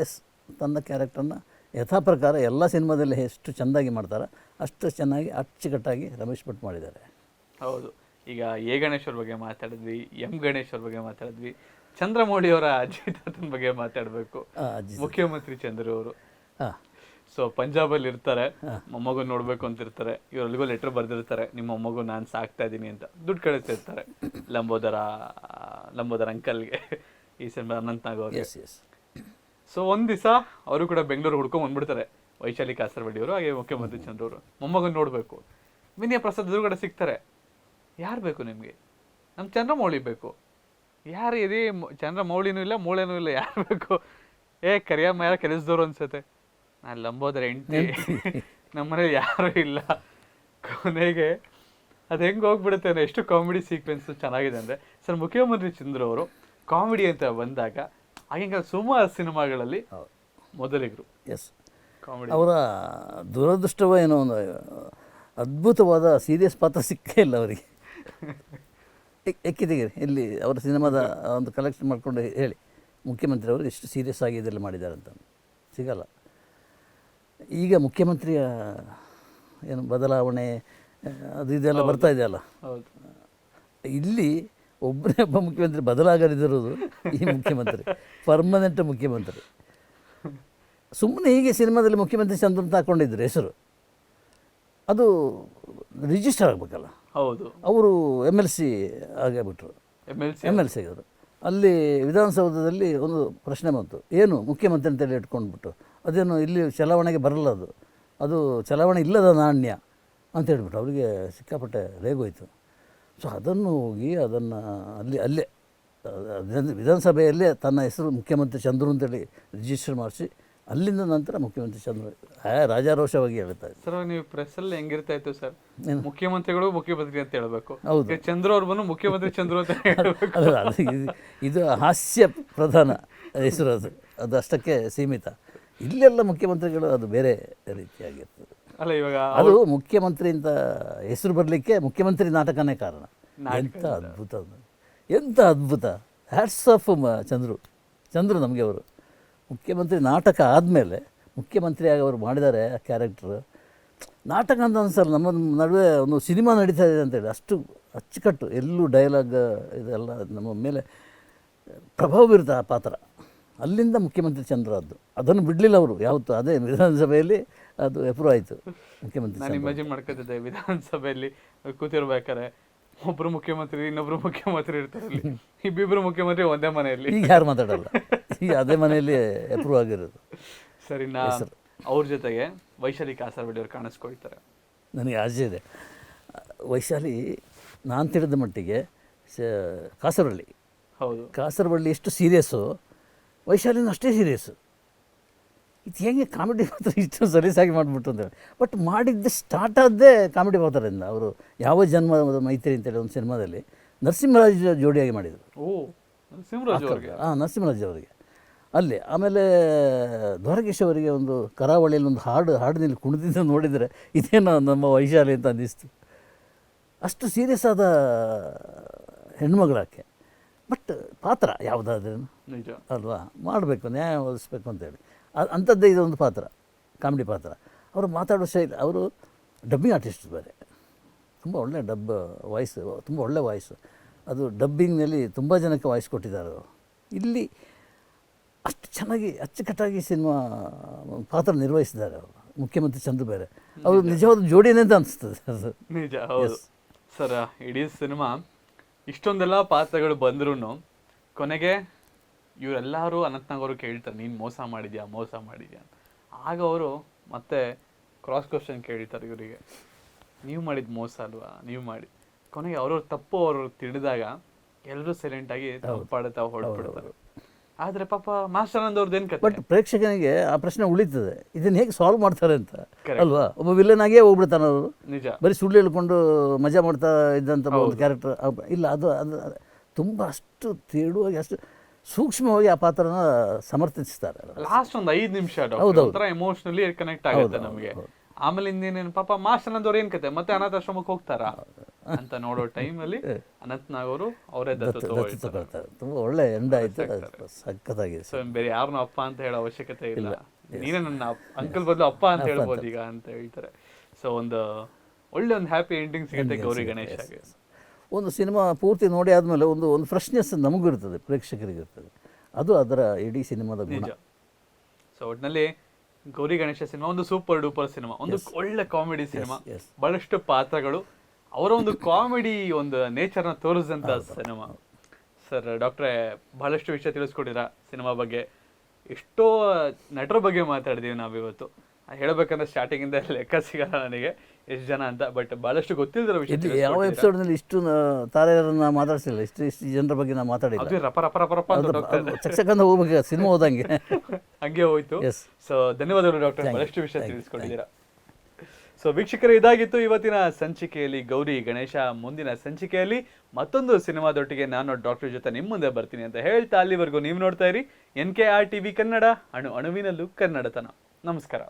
ಎಸ್ ತನ್ನ ಕ್ಯಾರೆಕ್ಟರ್ನ ಯಥಾ ಪ್ರಕಾರ ಎಲ್ಲ ಸಿನಿಮಾದಲ್ಲಿ ಎಷ್ಟು ಚೆಂದಾಗಿ ಮಾಡ್ತಾರೆ. ಅಷ್ಟು ಚೆನ್ನಾಗಿ ಅಚ್ಚುಕಟ್ಟಾಗಿ ರಮೇಶ್ ಭಟ್ ಮಾಡಿದ್ದಾರೆ. ಹೌದು. ಈಗ ಎ ಗಣೇಶ್ವರ ಅವ್ರ ಬಗ್ಗೆ ಮಾತಾಡಿದ್ವಿ ಎಂ ಗಣೇಶ್ವರ ಬಗ್ಗೆ ಮಾತಾಡಿದ್ವಿ ಚಂದ್ರಮೌಳಿ ಅವರ ಅಜ್ಜಿ ತಾತನ ಬಗ್ಗೆ ಮಾತಾಡಬೇಕು. ಮುಖ್ಯಮಂತ್ರಿ ಚಂದ್ರು ಅವರು. ಸೊ ಪಂಜಾಬಲ್ಲಿ ಇರ್ತಾರೆ ಮೊಮ್ಮಗು ನೋಡ್ಬೇಕು ಅಂತ ಇರ್ತಾರೆ ಇವ್ರಲ್ಲಿಗೂ ಲೆಟರ್ ಬರ್ದಿರ್ತಾರೆ ನಿಮ್ಮ ಮೊಮ್ಮಗು ನಾನು ಸಾಕ್ತಾ ಇದ್ದೀನಿ ಅಂತ ದುಡ್ಡು ಕಳಿಸ್ತಿರ್ತಾರೆ. ಲಂಬೋದರ ಲಂಬೋದರ ಅಂಕಲ್ಗೆ ಈ ಸಿನಿಮಾ ಅನಂತ್ನಾಗ್ ಅವ್ರಿಗೆ. ಸೊ ಒಂದ್ ದಿವಸ ಅವರು ಕೂಡ ಬೆಂಗಳೂರು ಹುಡ್ಕೊಂಡ್ ಬಂದ್ಬಿಡ್ತಾರೆ. ವೈಶಾಲಿ ಕಾಸರವಳ್ಳಿ ಅವರು ಹಾಗೆ ಮುಖ್ಯಮಂತ್ರಿ ಚಂದ್ರ ಅವರು ನೋಡಬೇಕು ನೋಡ್ಬೇಕು. ವಿನಯ ಪ್ರಸಾದ್ ಎದುರುಗಡೆ ಸಿಗ್ತಾರೆ. ಯಾರು ಬೇಕು ನಿಮಗೆ? ನಮ್ಮ ಚಂದ್ರಮೌಳಿ ಬೇಕು. ಯಾರು ಇದೇ ಚಂದ್ರಮೌಳಿನೂ ಇಲ್ಲ ಮೂಳೆನೂ ಇಲ್ಲ ಯಾರು ಬೇಕು? ಏ ಕರಿಯಮ್ಮ ಯಾರು ಕೆಲಸದವ್ರು ಅನ್ಸತ್ತೆ. ನಾನು ಲಂಬೋದ್ರೆ ಎಂಟಿ ನಮ್ಮನೇಲಿ ಯಾರು ಇಲ್ಲ. ಕೊನೆಗೆ ಅದು ಹೆಂಗೆ ಹೋಗ್ಬಿಡುತ್ತೆ ಅಂದ್ರೆ ಎಷ್ಟು ಕಾಮಿಡಿ ಸೀಕ್ವೆನ್ಸ್ ಚೆನ್ನಾಗಿದೆ ಅಂದ್ರೆ ಸರ್ ಮುಖ್ಯಮಂತ್ರಿ ಚಂದ್ರ ಅವರು ಕಾಮಿಡಿ ಅಂತ ಬಂದಾಗ ಆಗಿನ ಸುಮಾರು ಸಿನಿಮಾಗಳಲ್ಲಿ ಮೊದಲಿಗರು. ಎಸ್ ಅವರ ದುರದೃಷ್ಟವ ಏನೋ ಒಂದು ಅದ್ಭುತವಾದ ಸೀರಿಯಸ್ ಪಾತ್ರ ಸಿಕ್ಕೇ ಇಲ್ಲ ಅವರಿಗೆ. ಎಕ್ಕಿತೆಗಿರಿ ಇಲ್ಲಿ ಅವರ ಸಿನಿಮಾದ ಒಂದು ಕಲೆಕ್ಷನ್ ಮಾಡಿಕೊಂಡು ಹೇಳಿ ಮುಖ್ಯಮಂತ್ರಿ ಅವರು ಎಷ್ಟು ಸೀರಿಯಸ್ ಆಗಿ ಇದೆಲ್ಲ ಮಾಡಿದ್ದಾರೆ ಅಂತ. ಸಿಗಲ್ಲ. ಈಗ ಮುಖ್ಯಮಂತ್ರಿಯ ಏನು ಬದಲಾವಣೆ ಅದು ಇದೆಲ್ಲ ಬರ್ತಾ ಇದೆಯಲ್ಲ? ಇಲ್ಲಿ ಒಬ್ಬನೇ ಒಬ್ಬ ಮುಖ್ಯಮಂತ್ರಿ ಬದಲಾಗದಿರೋದು ಈ ಮುಖ್ಯಮಂತ್ರಿ ಪರ್ಮನೆಂಟ್ ಮುಖ್ಯಮಂತ್ರಿ. ಸುಮ್ಮನೆ ಹೀಗೆ ಸಿನಿಮಾದಲ್ಲಿ ಮುಖ್ಯಮಂತ್ರಿ ಚಂದ್ರ ಅಂತ ಹಾಕೊಂಡಿದ್ರು ಹೆಸರು. ಅದು ರಿಜಿಸ್ಟರ್ ಆಗಬೇಕಲ್ಲ. ಹೌದು. ಅವರು M L C ಆಗಿಬಿಟ್ರು. M L C M L C ಆಗಿದ್ರು. ಅಲ್ಲಿ ವಿಧಾನಸೌಧದಲ್ಲಿ ಒಂದು ಪ್ರಶ್ನೆ ಬಂತು. ಏನು ಮುಖ್ಯಮಂತ್ರಿ ಅಂತೇಳಿ ಇಟ್ಕೊಂಡ್ಬಿಟ್ಟು ಅದೇನು ಇಲ್ಲಿ ಚಲಾವಣೆಗೆ ಬರಲ್ಲ ಅದು. ಅದು ಚಲಾವಣೆ ಇಲ್ಲದ ನಾಣ್ಯ ಅಂತ ಹೇಳ್ಬಿಟ್ಟು ಅವರಿಗೆ ಸಿಕ್ಕಾಪಟ್ಟೆ ರೇಗೋಯ್ತು ಸೊ ಅದನ್ನು ಹೋಗಿ ಅದನ್ನು ಅಲ್ಲಿ ಅಲ್ಲೇ ವಿಧಾನಸಭೆಯಲ್ಲೇ ತನ್ನ ಹೆಸರು ಮುಖ್ಯಮಂತ್ರಿ ಚಂದ್ರು ಅಂತೇಳಿ ರಿಜಿಸ್ಟರ್ ಮಾಡಿಸಿ ಅಲ್ಲಿಂದ ನಂತರ ಮುಖ್ಯಮಂತ್ರಿ ಚಂದ್ರ ರಾಜಾರೋಷವಾಗಿ ಹೇಳ್ತಾ ಇದ್ರು. ಸರ್ ನೀವು ಪ್ರೆಸ್ ಅಲ್ಲಿ ಹೆಂಗಿರ್ತಾ ಇತ್ತು ಸರ್? ಏನು? ಮುಖ್ಯಮಂತ್ರಿಗಳು ಮುಖ್ಯಮಂತ್ರಿ ಅಂತ ಹೇಳ್ಬೇಕು. ಹೌದು. ಈಗ ಚಂದ್ರ ಅವ್ರು ಬಂದು ಮುಖ್ಯಮಂತ್ರಿ ಚಂದ್ರ ಅಂತ ಹೇಳ್ಬೇಕು ಅಲ್ಲ ಅದು ಇದು- ಇದು ಹಾಸ್ಯ ಪ್ರಧಾನ ಹೆಸರು ಅದು. ಅದು ಅಷ್ಟಕ್ಕೆ ಸೀಮಿತ. ಇಲ್ಲೆಲ್ಲ ಮುಖ್ಯಮಂತ್ರಿಗಳು ಅದು ಬೇರೆ ರೀತಿಯಾಗಿರ್ತದೆ ಅಲ್ಲ ಇವಾಗ ಅದು ಮುಖ್ಯಮಂತ್ರಿ ಅಂತ ಹೆಸರು ಬರಲಿಕ್ಕೆ ಮುಖ್ಯಮಂತ್ರಿ ನಾಟಕನೇ ಕಾರಣ. ಎಂಥ ಅದ್ಭುತ ಅದು. ಎಂಥ ಅದ್ಭುತ. Hats off Chandru. ಚಂದ್ರು ನಮಗೆ ಅವರು. ಮುಖ್ಯಮಂತ್ರಿ ನಾಟಕ ಆದಮೇಲೆ ಮುಖ್ಯಮಂತ್ರಿಯಾಗಿ ಅವರು ಮಾಡಿದ್ದಾರೆ ಆ ಕ್ಯಾರೆಕ್ಟ್ರು. ನಾಟಕ ಅಂತ ಅನ್ಸಲ್ಲ ನಮ್ಮ ನಡುವೆ ಒಂದು ಸಿನಿಮಾ ನಡೀತಾ ಇದೆ ಅಂತೇಳಿ ಅಷ್ಟು ಅಚ್ಚುಕಟ್ಟು ಎಲ್ಲೂ ಡೈಲಾಗ್ ಇದೆಲ್ಲ ನಮ್ಮ ಮೇಲೆ ಪ್ರಭಾವ ಬೀರುತ್ತೆ ಆ ಪಾತ್ರ. ಅಲ್ಲಿಂದ ಮುಖ್ಯಮಂತ್ರಿ ಚಂದ್ರ ಅದು ಅದನ್ನು ಬಿಡಲಿಲ್ಲ ಅವರು ಯಾವತ್ತು ಅದೇ ವಿಧಾನಸಭೆಯಲ್ಲಿ ಅದು ಎಪ್ರೂವ್ ಆಯಿತು ಮುಖ್ಯಮಂತ್ರಿ ನಾನು ಇಮ್ಯಾಜಿನ್ ಮಾಡ್ಕೊತಿದ್ದೆ ವಿಧಾನಸಭೆಯಲ್ಲಿ ಕೂತಿರ್ಬೇಕಾರೆ ಒಬ್ಬರು ಮುಖ್ಯಮಂತ್ರಿ ಇನ್ನೊಬ್ಬರು ಮುಖ್ಯಮಂತ್ರಿ ಇರ್ತಾರೆ ಇಬ್ಬಿಬ್ಬರು ಮುಖ್ಯಮಂತ್ರಿ ಒಂದೇ ಮನೆಯಲ್ಲಿ. ಈಗ ಯಾರು ಮಾತಾಡಲ್ಲ? ಈಗ ಅದೇ ಮನೆಯಲ್ಲಿ ಎಪ್ರೂವ್ ಆಗಿರೋದು. ಸರಿ ನಾ ಅವ್ರ ಜೊತೆಗೆ ವೈಶಾಲಿ ಕಾಸರವಳ್ಳಿ ಅವ್ರು ಕಾಣಿಸ್ಕೊಳ್ತಾರೆ. ನನಗೆ ಆಸೆ ಇದೆ. ವೈಶಾಲಿ ನಾನು ತಿಳಿದ ಮಟ್ಟಿಗೆ ಸ ಕಾಸರವಳ್ಳಿ ಹೌದು. ಕಾಸರವಳ್ಳಿ ಎಷ್ಟು ಸೀರಿಯಸ್ಸು ವೈಶಾಲಿನೂ ಅಷ್ಟೇ ಸೀರಿಯಸ್ಸು ಇದು ಹೇಗೆ ಕಾಮಿಡಿ ಪಾತ್ರ ಇಷ್ಟು ಸರಿಯಾಗಿ ಮಾಡಿಬಿಟ್ಟು ಅಂತೇಳಿ ಬಟ್ ಮಾಡಿದ್ದೆ ಸ್ಟಾರ್ಟ್ ಆದ್ದೇ ಕಾಮಿಡಿ ಪಾತ್ರದಿಂದ ಅವರು. ಯಾವ ಜನ್ಮ ಮೈತ್ರಿ ಅಂತೇಳಿ ಒಂದು ಸಿನಿಮಾದಲ್ಲಿ ನರಸಿಂಹರಾಜ್ ಜೋಡಿಯಾಗಿ ಮಾಡಿದರು. ಓ ಸಿಂಹರಾಜ್ ಅವ್ರಿಗೆ? ಹಾಂ ನರಸಿಂಹರಾಜ್ ಅವರಿಗೆ. ಅಲ್ಲಿ ಆಮೇಲೆ ದ್ವಾರಕೇಶ್ ಅವರಿಗೆ ಒಂದು ಕರಾವಳಿಯಲ್ಲಿ ಒಂದು ಹಾಡು ಹಾಡಿನಲ್ಲಿ ಕುಣಿದಿಂದ ನೋಡಿದರೆ ಇದೇನೋ ನಮ್ಮ ವೈಶಾಲಿ ಅಂತ ಅನ್ನಿಸ್ತು. ಅಷ್ಟು ಸೀರಿಯಸ್ ಆದ ಹೆಣ್ಮಗಳಾಕೆ. ಬಟ್ ಪಾತ್ರ ಯಾವುದಾದ್ರೂ ಅಲ್ವಾ? ಮಾಡಬೇಕು ನ್ಯಾಯ ಒದಗಿಸ್ಬೇಕು ಅಂತೇಳಿ ಅದು ಅಂಥದ್ದೇ ಇದೊಂದು ಪಾತ್ರ ಕಾಮಿಡಿ ಪಾತ್ರ. ಅವರು ಮಾತಾಡೋ ಶೈಲಿ ಅವರು ಡಬ್ಬಿಂಗ್ ಆರ್ಟಿಸ್ಟ್ ಬೇರೆ. ತುಂಬ ಒಳ್ಳೆ ಡಬ್ ವಾಯ್ಸ್ ತುಂಬ ಒಳ್ಳೆ ವಾಯ್ಸು ಅದು ಡಬ್ಬಿಂಗ್ನಲ್ಲಿ ತುಂಬ ಜನಕ್ಕೆ ವಾಯ್ಸ್ ಕೊಟ್ಟಿದ್ದಾರೆ ಅವರು. ಇಲ್ಲಿ ಅಷ್ಟು ಚೆನ್ನಾಗಿ ಅಚ್ಚುಕಟ್ಟಾಗಿ ಸಿನಿಮಾ ಪಾತ್ರ ನಿರ್ವಹಿಸಿದ್ದಾರೆ ಅವರು. ಮುಖ್ಯಮಂತ್ರಿ ಚಂದ್ರ ಬೇರೆ ಅವರು ನಿಜವಾದ ಜೋಡಿನೇ ಅಂತ ಅನಿಸ್ತದೆ ಅದು ನಿಜ ಹೌದು. ಸರ್ ಇಡೀ ಸಿನಿಮಾ ಇಷ್ಟೊಂದೆಲ್ಲ ಪಾತ್ರಗಳು ಬಂದ್ರು ಕೊನೆಗೆ ಇವರೆಲ್ಲರೂ ಅನಂತ್ನಾಗ್ ಅವರು ಕೇಳ್ತಾರೆ ನೀನು ಮೋಸ ಮಾಡಿದ್ಯಾ ಮೋಸ ಮಾಡಿದ್ಯಾ ಅಂತ. ಆಗ ಅವರು ಮತ್ತೆ ಕ್ರಾಸ್ ಕ್ವಶನ್ ಕೇಳ್ತಾರೆ ಇವರಿಗೆ. ನೀವು ಮಾಡಿದ ಮೋಸ ಅಲ್ವಾ? ನೀವು ಮಾಡಿ. ಕೊನೆಗೆ ಅವ್ರವ್ರ ತಪ್ಪು ಅವರು ತಿಳಿದಾಗ ಎಲ್ಲರೂ ಸೈಲೆಂಟ್ ಆಗಿ ತಪ್ಪಾಡುತ್ತಾ ಹೊರಡ್ಬಿಡ್ತಾರೆ ಆದ್ರೆ ಪಾಪ ಮಾಸ್ಟರ್ ಏನ್ ಕತೆ? ಬಟ್ ಪ್ರೇಕ್ಷಕನಿಗೆ ಆ ಪ್ರಶ್ನೆ ಉಳಿತದೆ. ಇದನ್ನ ಹೇಗೆ ಸಾಲ್ವ್ ಮಾಡ್ತಾರೆ ಅಂತ. ಅಲ್ವಾ? ಒಬ್ಬ ವಿಲನ್ ಆಗೇ ಹೋಗ್ಬಿಡ್ತಾನ ಅವರು. ನಿಜ. ಬರೀ ಸುಳ್ಳು ಹೇಳ್ಕೊಂಡು ಮಜಾ ಮಾಡ್ತಾ ಇದ್ದಂತ ಒಂದು ಕ್ಯಾರೆಕ್ಟರ್ ಇಲ್ಲ ಅದು ಅದು ತುಂಬ ಅಷ್ಟು ತೇಡುವಾಗಿ ಅಷ್ಟು ಸೂಕ್ಷ್ಮವಾಗಿ ಆ ಪಾತ್ರನ ಸಮರ್ಥಿಸ್ತಾರೆ ಲಾಸ್ಟ್ ಒಂದು ಐದು ನಿಮಿಷ ಎಮೋಷನಲಿ ಕನೆಕ್ಟ್ ಆಗುತ್ತೆ ನಮಗೆ. ಆಮೇಲೆ ಇನ್ನೇನೇನು ಪಾಪ ಮಾಸ್ಟರ್ ಆನಂದ್ ಏನ್ ಕತೆ? ಮತ್ತೆ ಅನಾಥಾಶ್ರಮಕ್ಕೆ ಹೋಗ್ತಾರ? ಅಂತ ನೋಡೋ ಟೈಮಲ್ಲಿ ಅನಂತ್ ನಾಗ್ ಅವರು ಅವರೇ ದತ್ತು ತಗೊಳ್ತಾರೆ. ತುಂಬ ಒಳ್ಳೆ ಎಂಡ್ ಆಯ್ತು. ಸಕ್ಕತ್ತಾಗಿದೆ ಸೊ ಬೇರೆ ಯಾರನ್ನೂ ಅಪ್ಪ ಅಂತ ಹೇಳೋ ಅವಶ್ಯಕತೆ ಇಲ್ಲ. ನೀನೇ ನನ್ನ ಅಂಕಲ್ ಬದಲು ಅಪ್ಪ ಅಂತ ಹೇಳ್ಬೋದು ಈಗ ಅಂತ ಹೇಳ್ತಾರೆ. ಸೊ ಒಂದು ಒಳ್ಳೆ ಒಂದು ಹ್ಯಾಪಿ ಎಂಡಿಂಗ್ ಸಿಗುತ್ತೆ ಗೌರಿ ಗಣೇಶಗೆ ಒಂದು ಸಿನಿಮಾ ಪೂರ್ತಿ ನೋಡಿ ಆದಮೇಲೆ ಒಂದು ಒಂದು ಫ್ರೆಶ್ನೆಸ್ ನಮಗೂ ಇರ್ತದೆ ಪ್ರೇಕ್ಷಕರಿಗೆ ಇರ್ತದೆ ಅದು ಅದರ ಇಡೀ ಸಿನಿಮಾದ ಗುಣ. ಸೊ ಒಟ್ನಲ್ಲಿ ಗೌರಿ ಗಣೇಶ ಸಿನಿಮಾ ಒಂದು ಸೂಪರ್ ಡೂಪರ್ ಸಿನಿಮಾ ಒಂದು ಒಳ್ಳೆ ಕಾಮಿಡಿ ಸಿನಿಮಾ ಬಹಳಷ್ಟು ಪಾತ್ರಗಳು ಅವರ ಒಂದು ಕಾಮಿಡಿ ಒಂದು ನೇಚರ್ನ ತೋರಿಸಿದಂತ ಸಿನಿಮಾ. ಸರ್ ಡಾಕ್ಟರ್ ಬಹಳಷ್ಟು ವಿಷಯ ತಿಳಿಸ್ಕೊಟ್ಟಿರ ಸಿನಿಮಾ ಬಗ್ಗೆ. ಎಷ್ಟೋ ನಟರ ಬಗ್ಗೆ ಮಾತಾಡಿದೀವಿ ನಾವಿವತ್ತು. ಹೇಳಬೇಕಂದ್ರೆ ಸ್ಟಾರ್ಟಿಂಗಿಂದ ಲೆಕ್ಕ ಸಿಗಲ್ಲ ನನಗೆ. ಎಷ್ಟು ಜನ ಅಂತ ಬಟ್ ಬಹಳಷ್ಟು ಗೊತ್ತಿಲ್ಲದಿರೋ ವಿಷಯ ಇದು ಯಾವ. ಎಪಿಸೋಡ್ನಲ್ಲಿ ಇಷ್ಟು ತಾರೆಯರನ್ನ ಮಾತಾಡಿಸಿಲ್ಲ ಇಷ್ಟು ಇಷ್ಟು ಜನರ ಬಗ್ಗೆ ನಾವು ಮಾತಾಡಿಲ್ಲ. ಅದು ರಪ ರಪ ರಪ ರಪ ಅಂತ ಹೋಗ್ತಾ ಇದೆ. ಹೋಗ್ಬೇಕು ಸಿನಿಮಾ ಹೋದಂಗೆ. ಹಂಗೆ ಹೋಯ್ತು. Yes. ಸೊ ಧನ್ಯವಾದಗಳು ಡಾಕ್ಟರ್. ಬಹಳಷ್ಟು ವಿಷಯ ತಿಳಿಸ್ಕೊಂಡಿದ್ದೀರಾ ಸೊ ವೀಕ್ಷಕರು ಇದಾಗಿತ್ತು ಇವತ್ತಿನ ಸಂಚಿಕೆಯಲ್ಲಿ ಗೌರಿ ಗಣೇಶ. ಮುಂದಿನ ಸಂಚಿಕೆಯಲ್ಲಿ ಮತ್ತೊಂದು ಸಿನಿಮಾದೊಟ್ಟಿಗೆ ನಾನು ಡಾಕ್ಟರ್ ಜೊತೆ ನಿಮ್ಮ ಮುಂದೆ ಬರ್ತೀನಿ ಅಂತ ಹೇಳ್ತಾ ಅಲ್ಲಿವರೆಗೂ ನೀವು ನೋಡ್ತಾ ಇರಿ N K R TV Kannada ಅಣು ಅಣುವಿನಲ್ಲೂ ಕನ್ನಡತನ. ನಮಸ್ಕಾರ.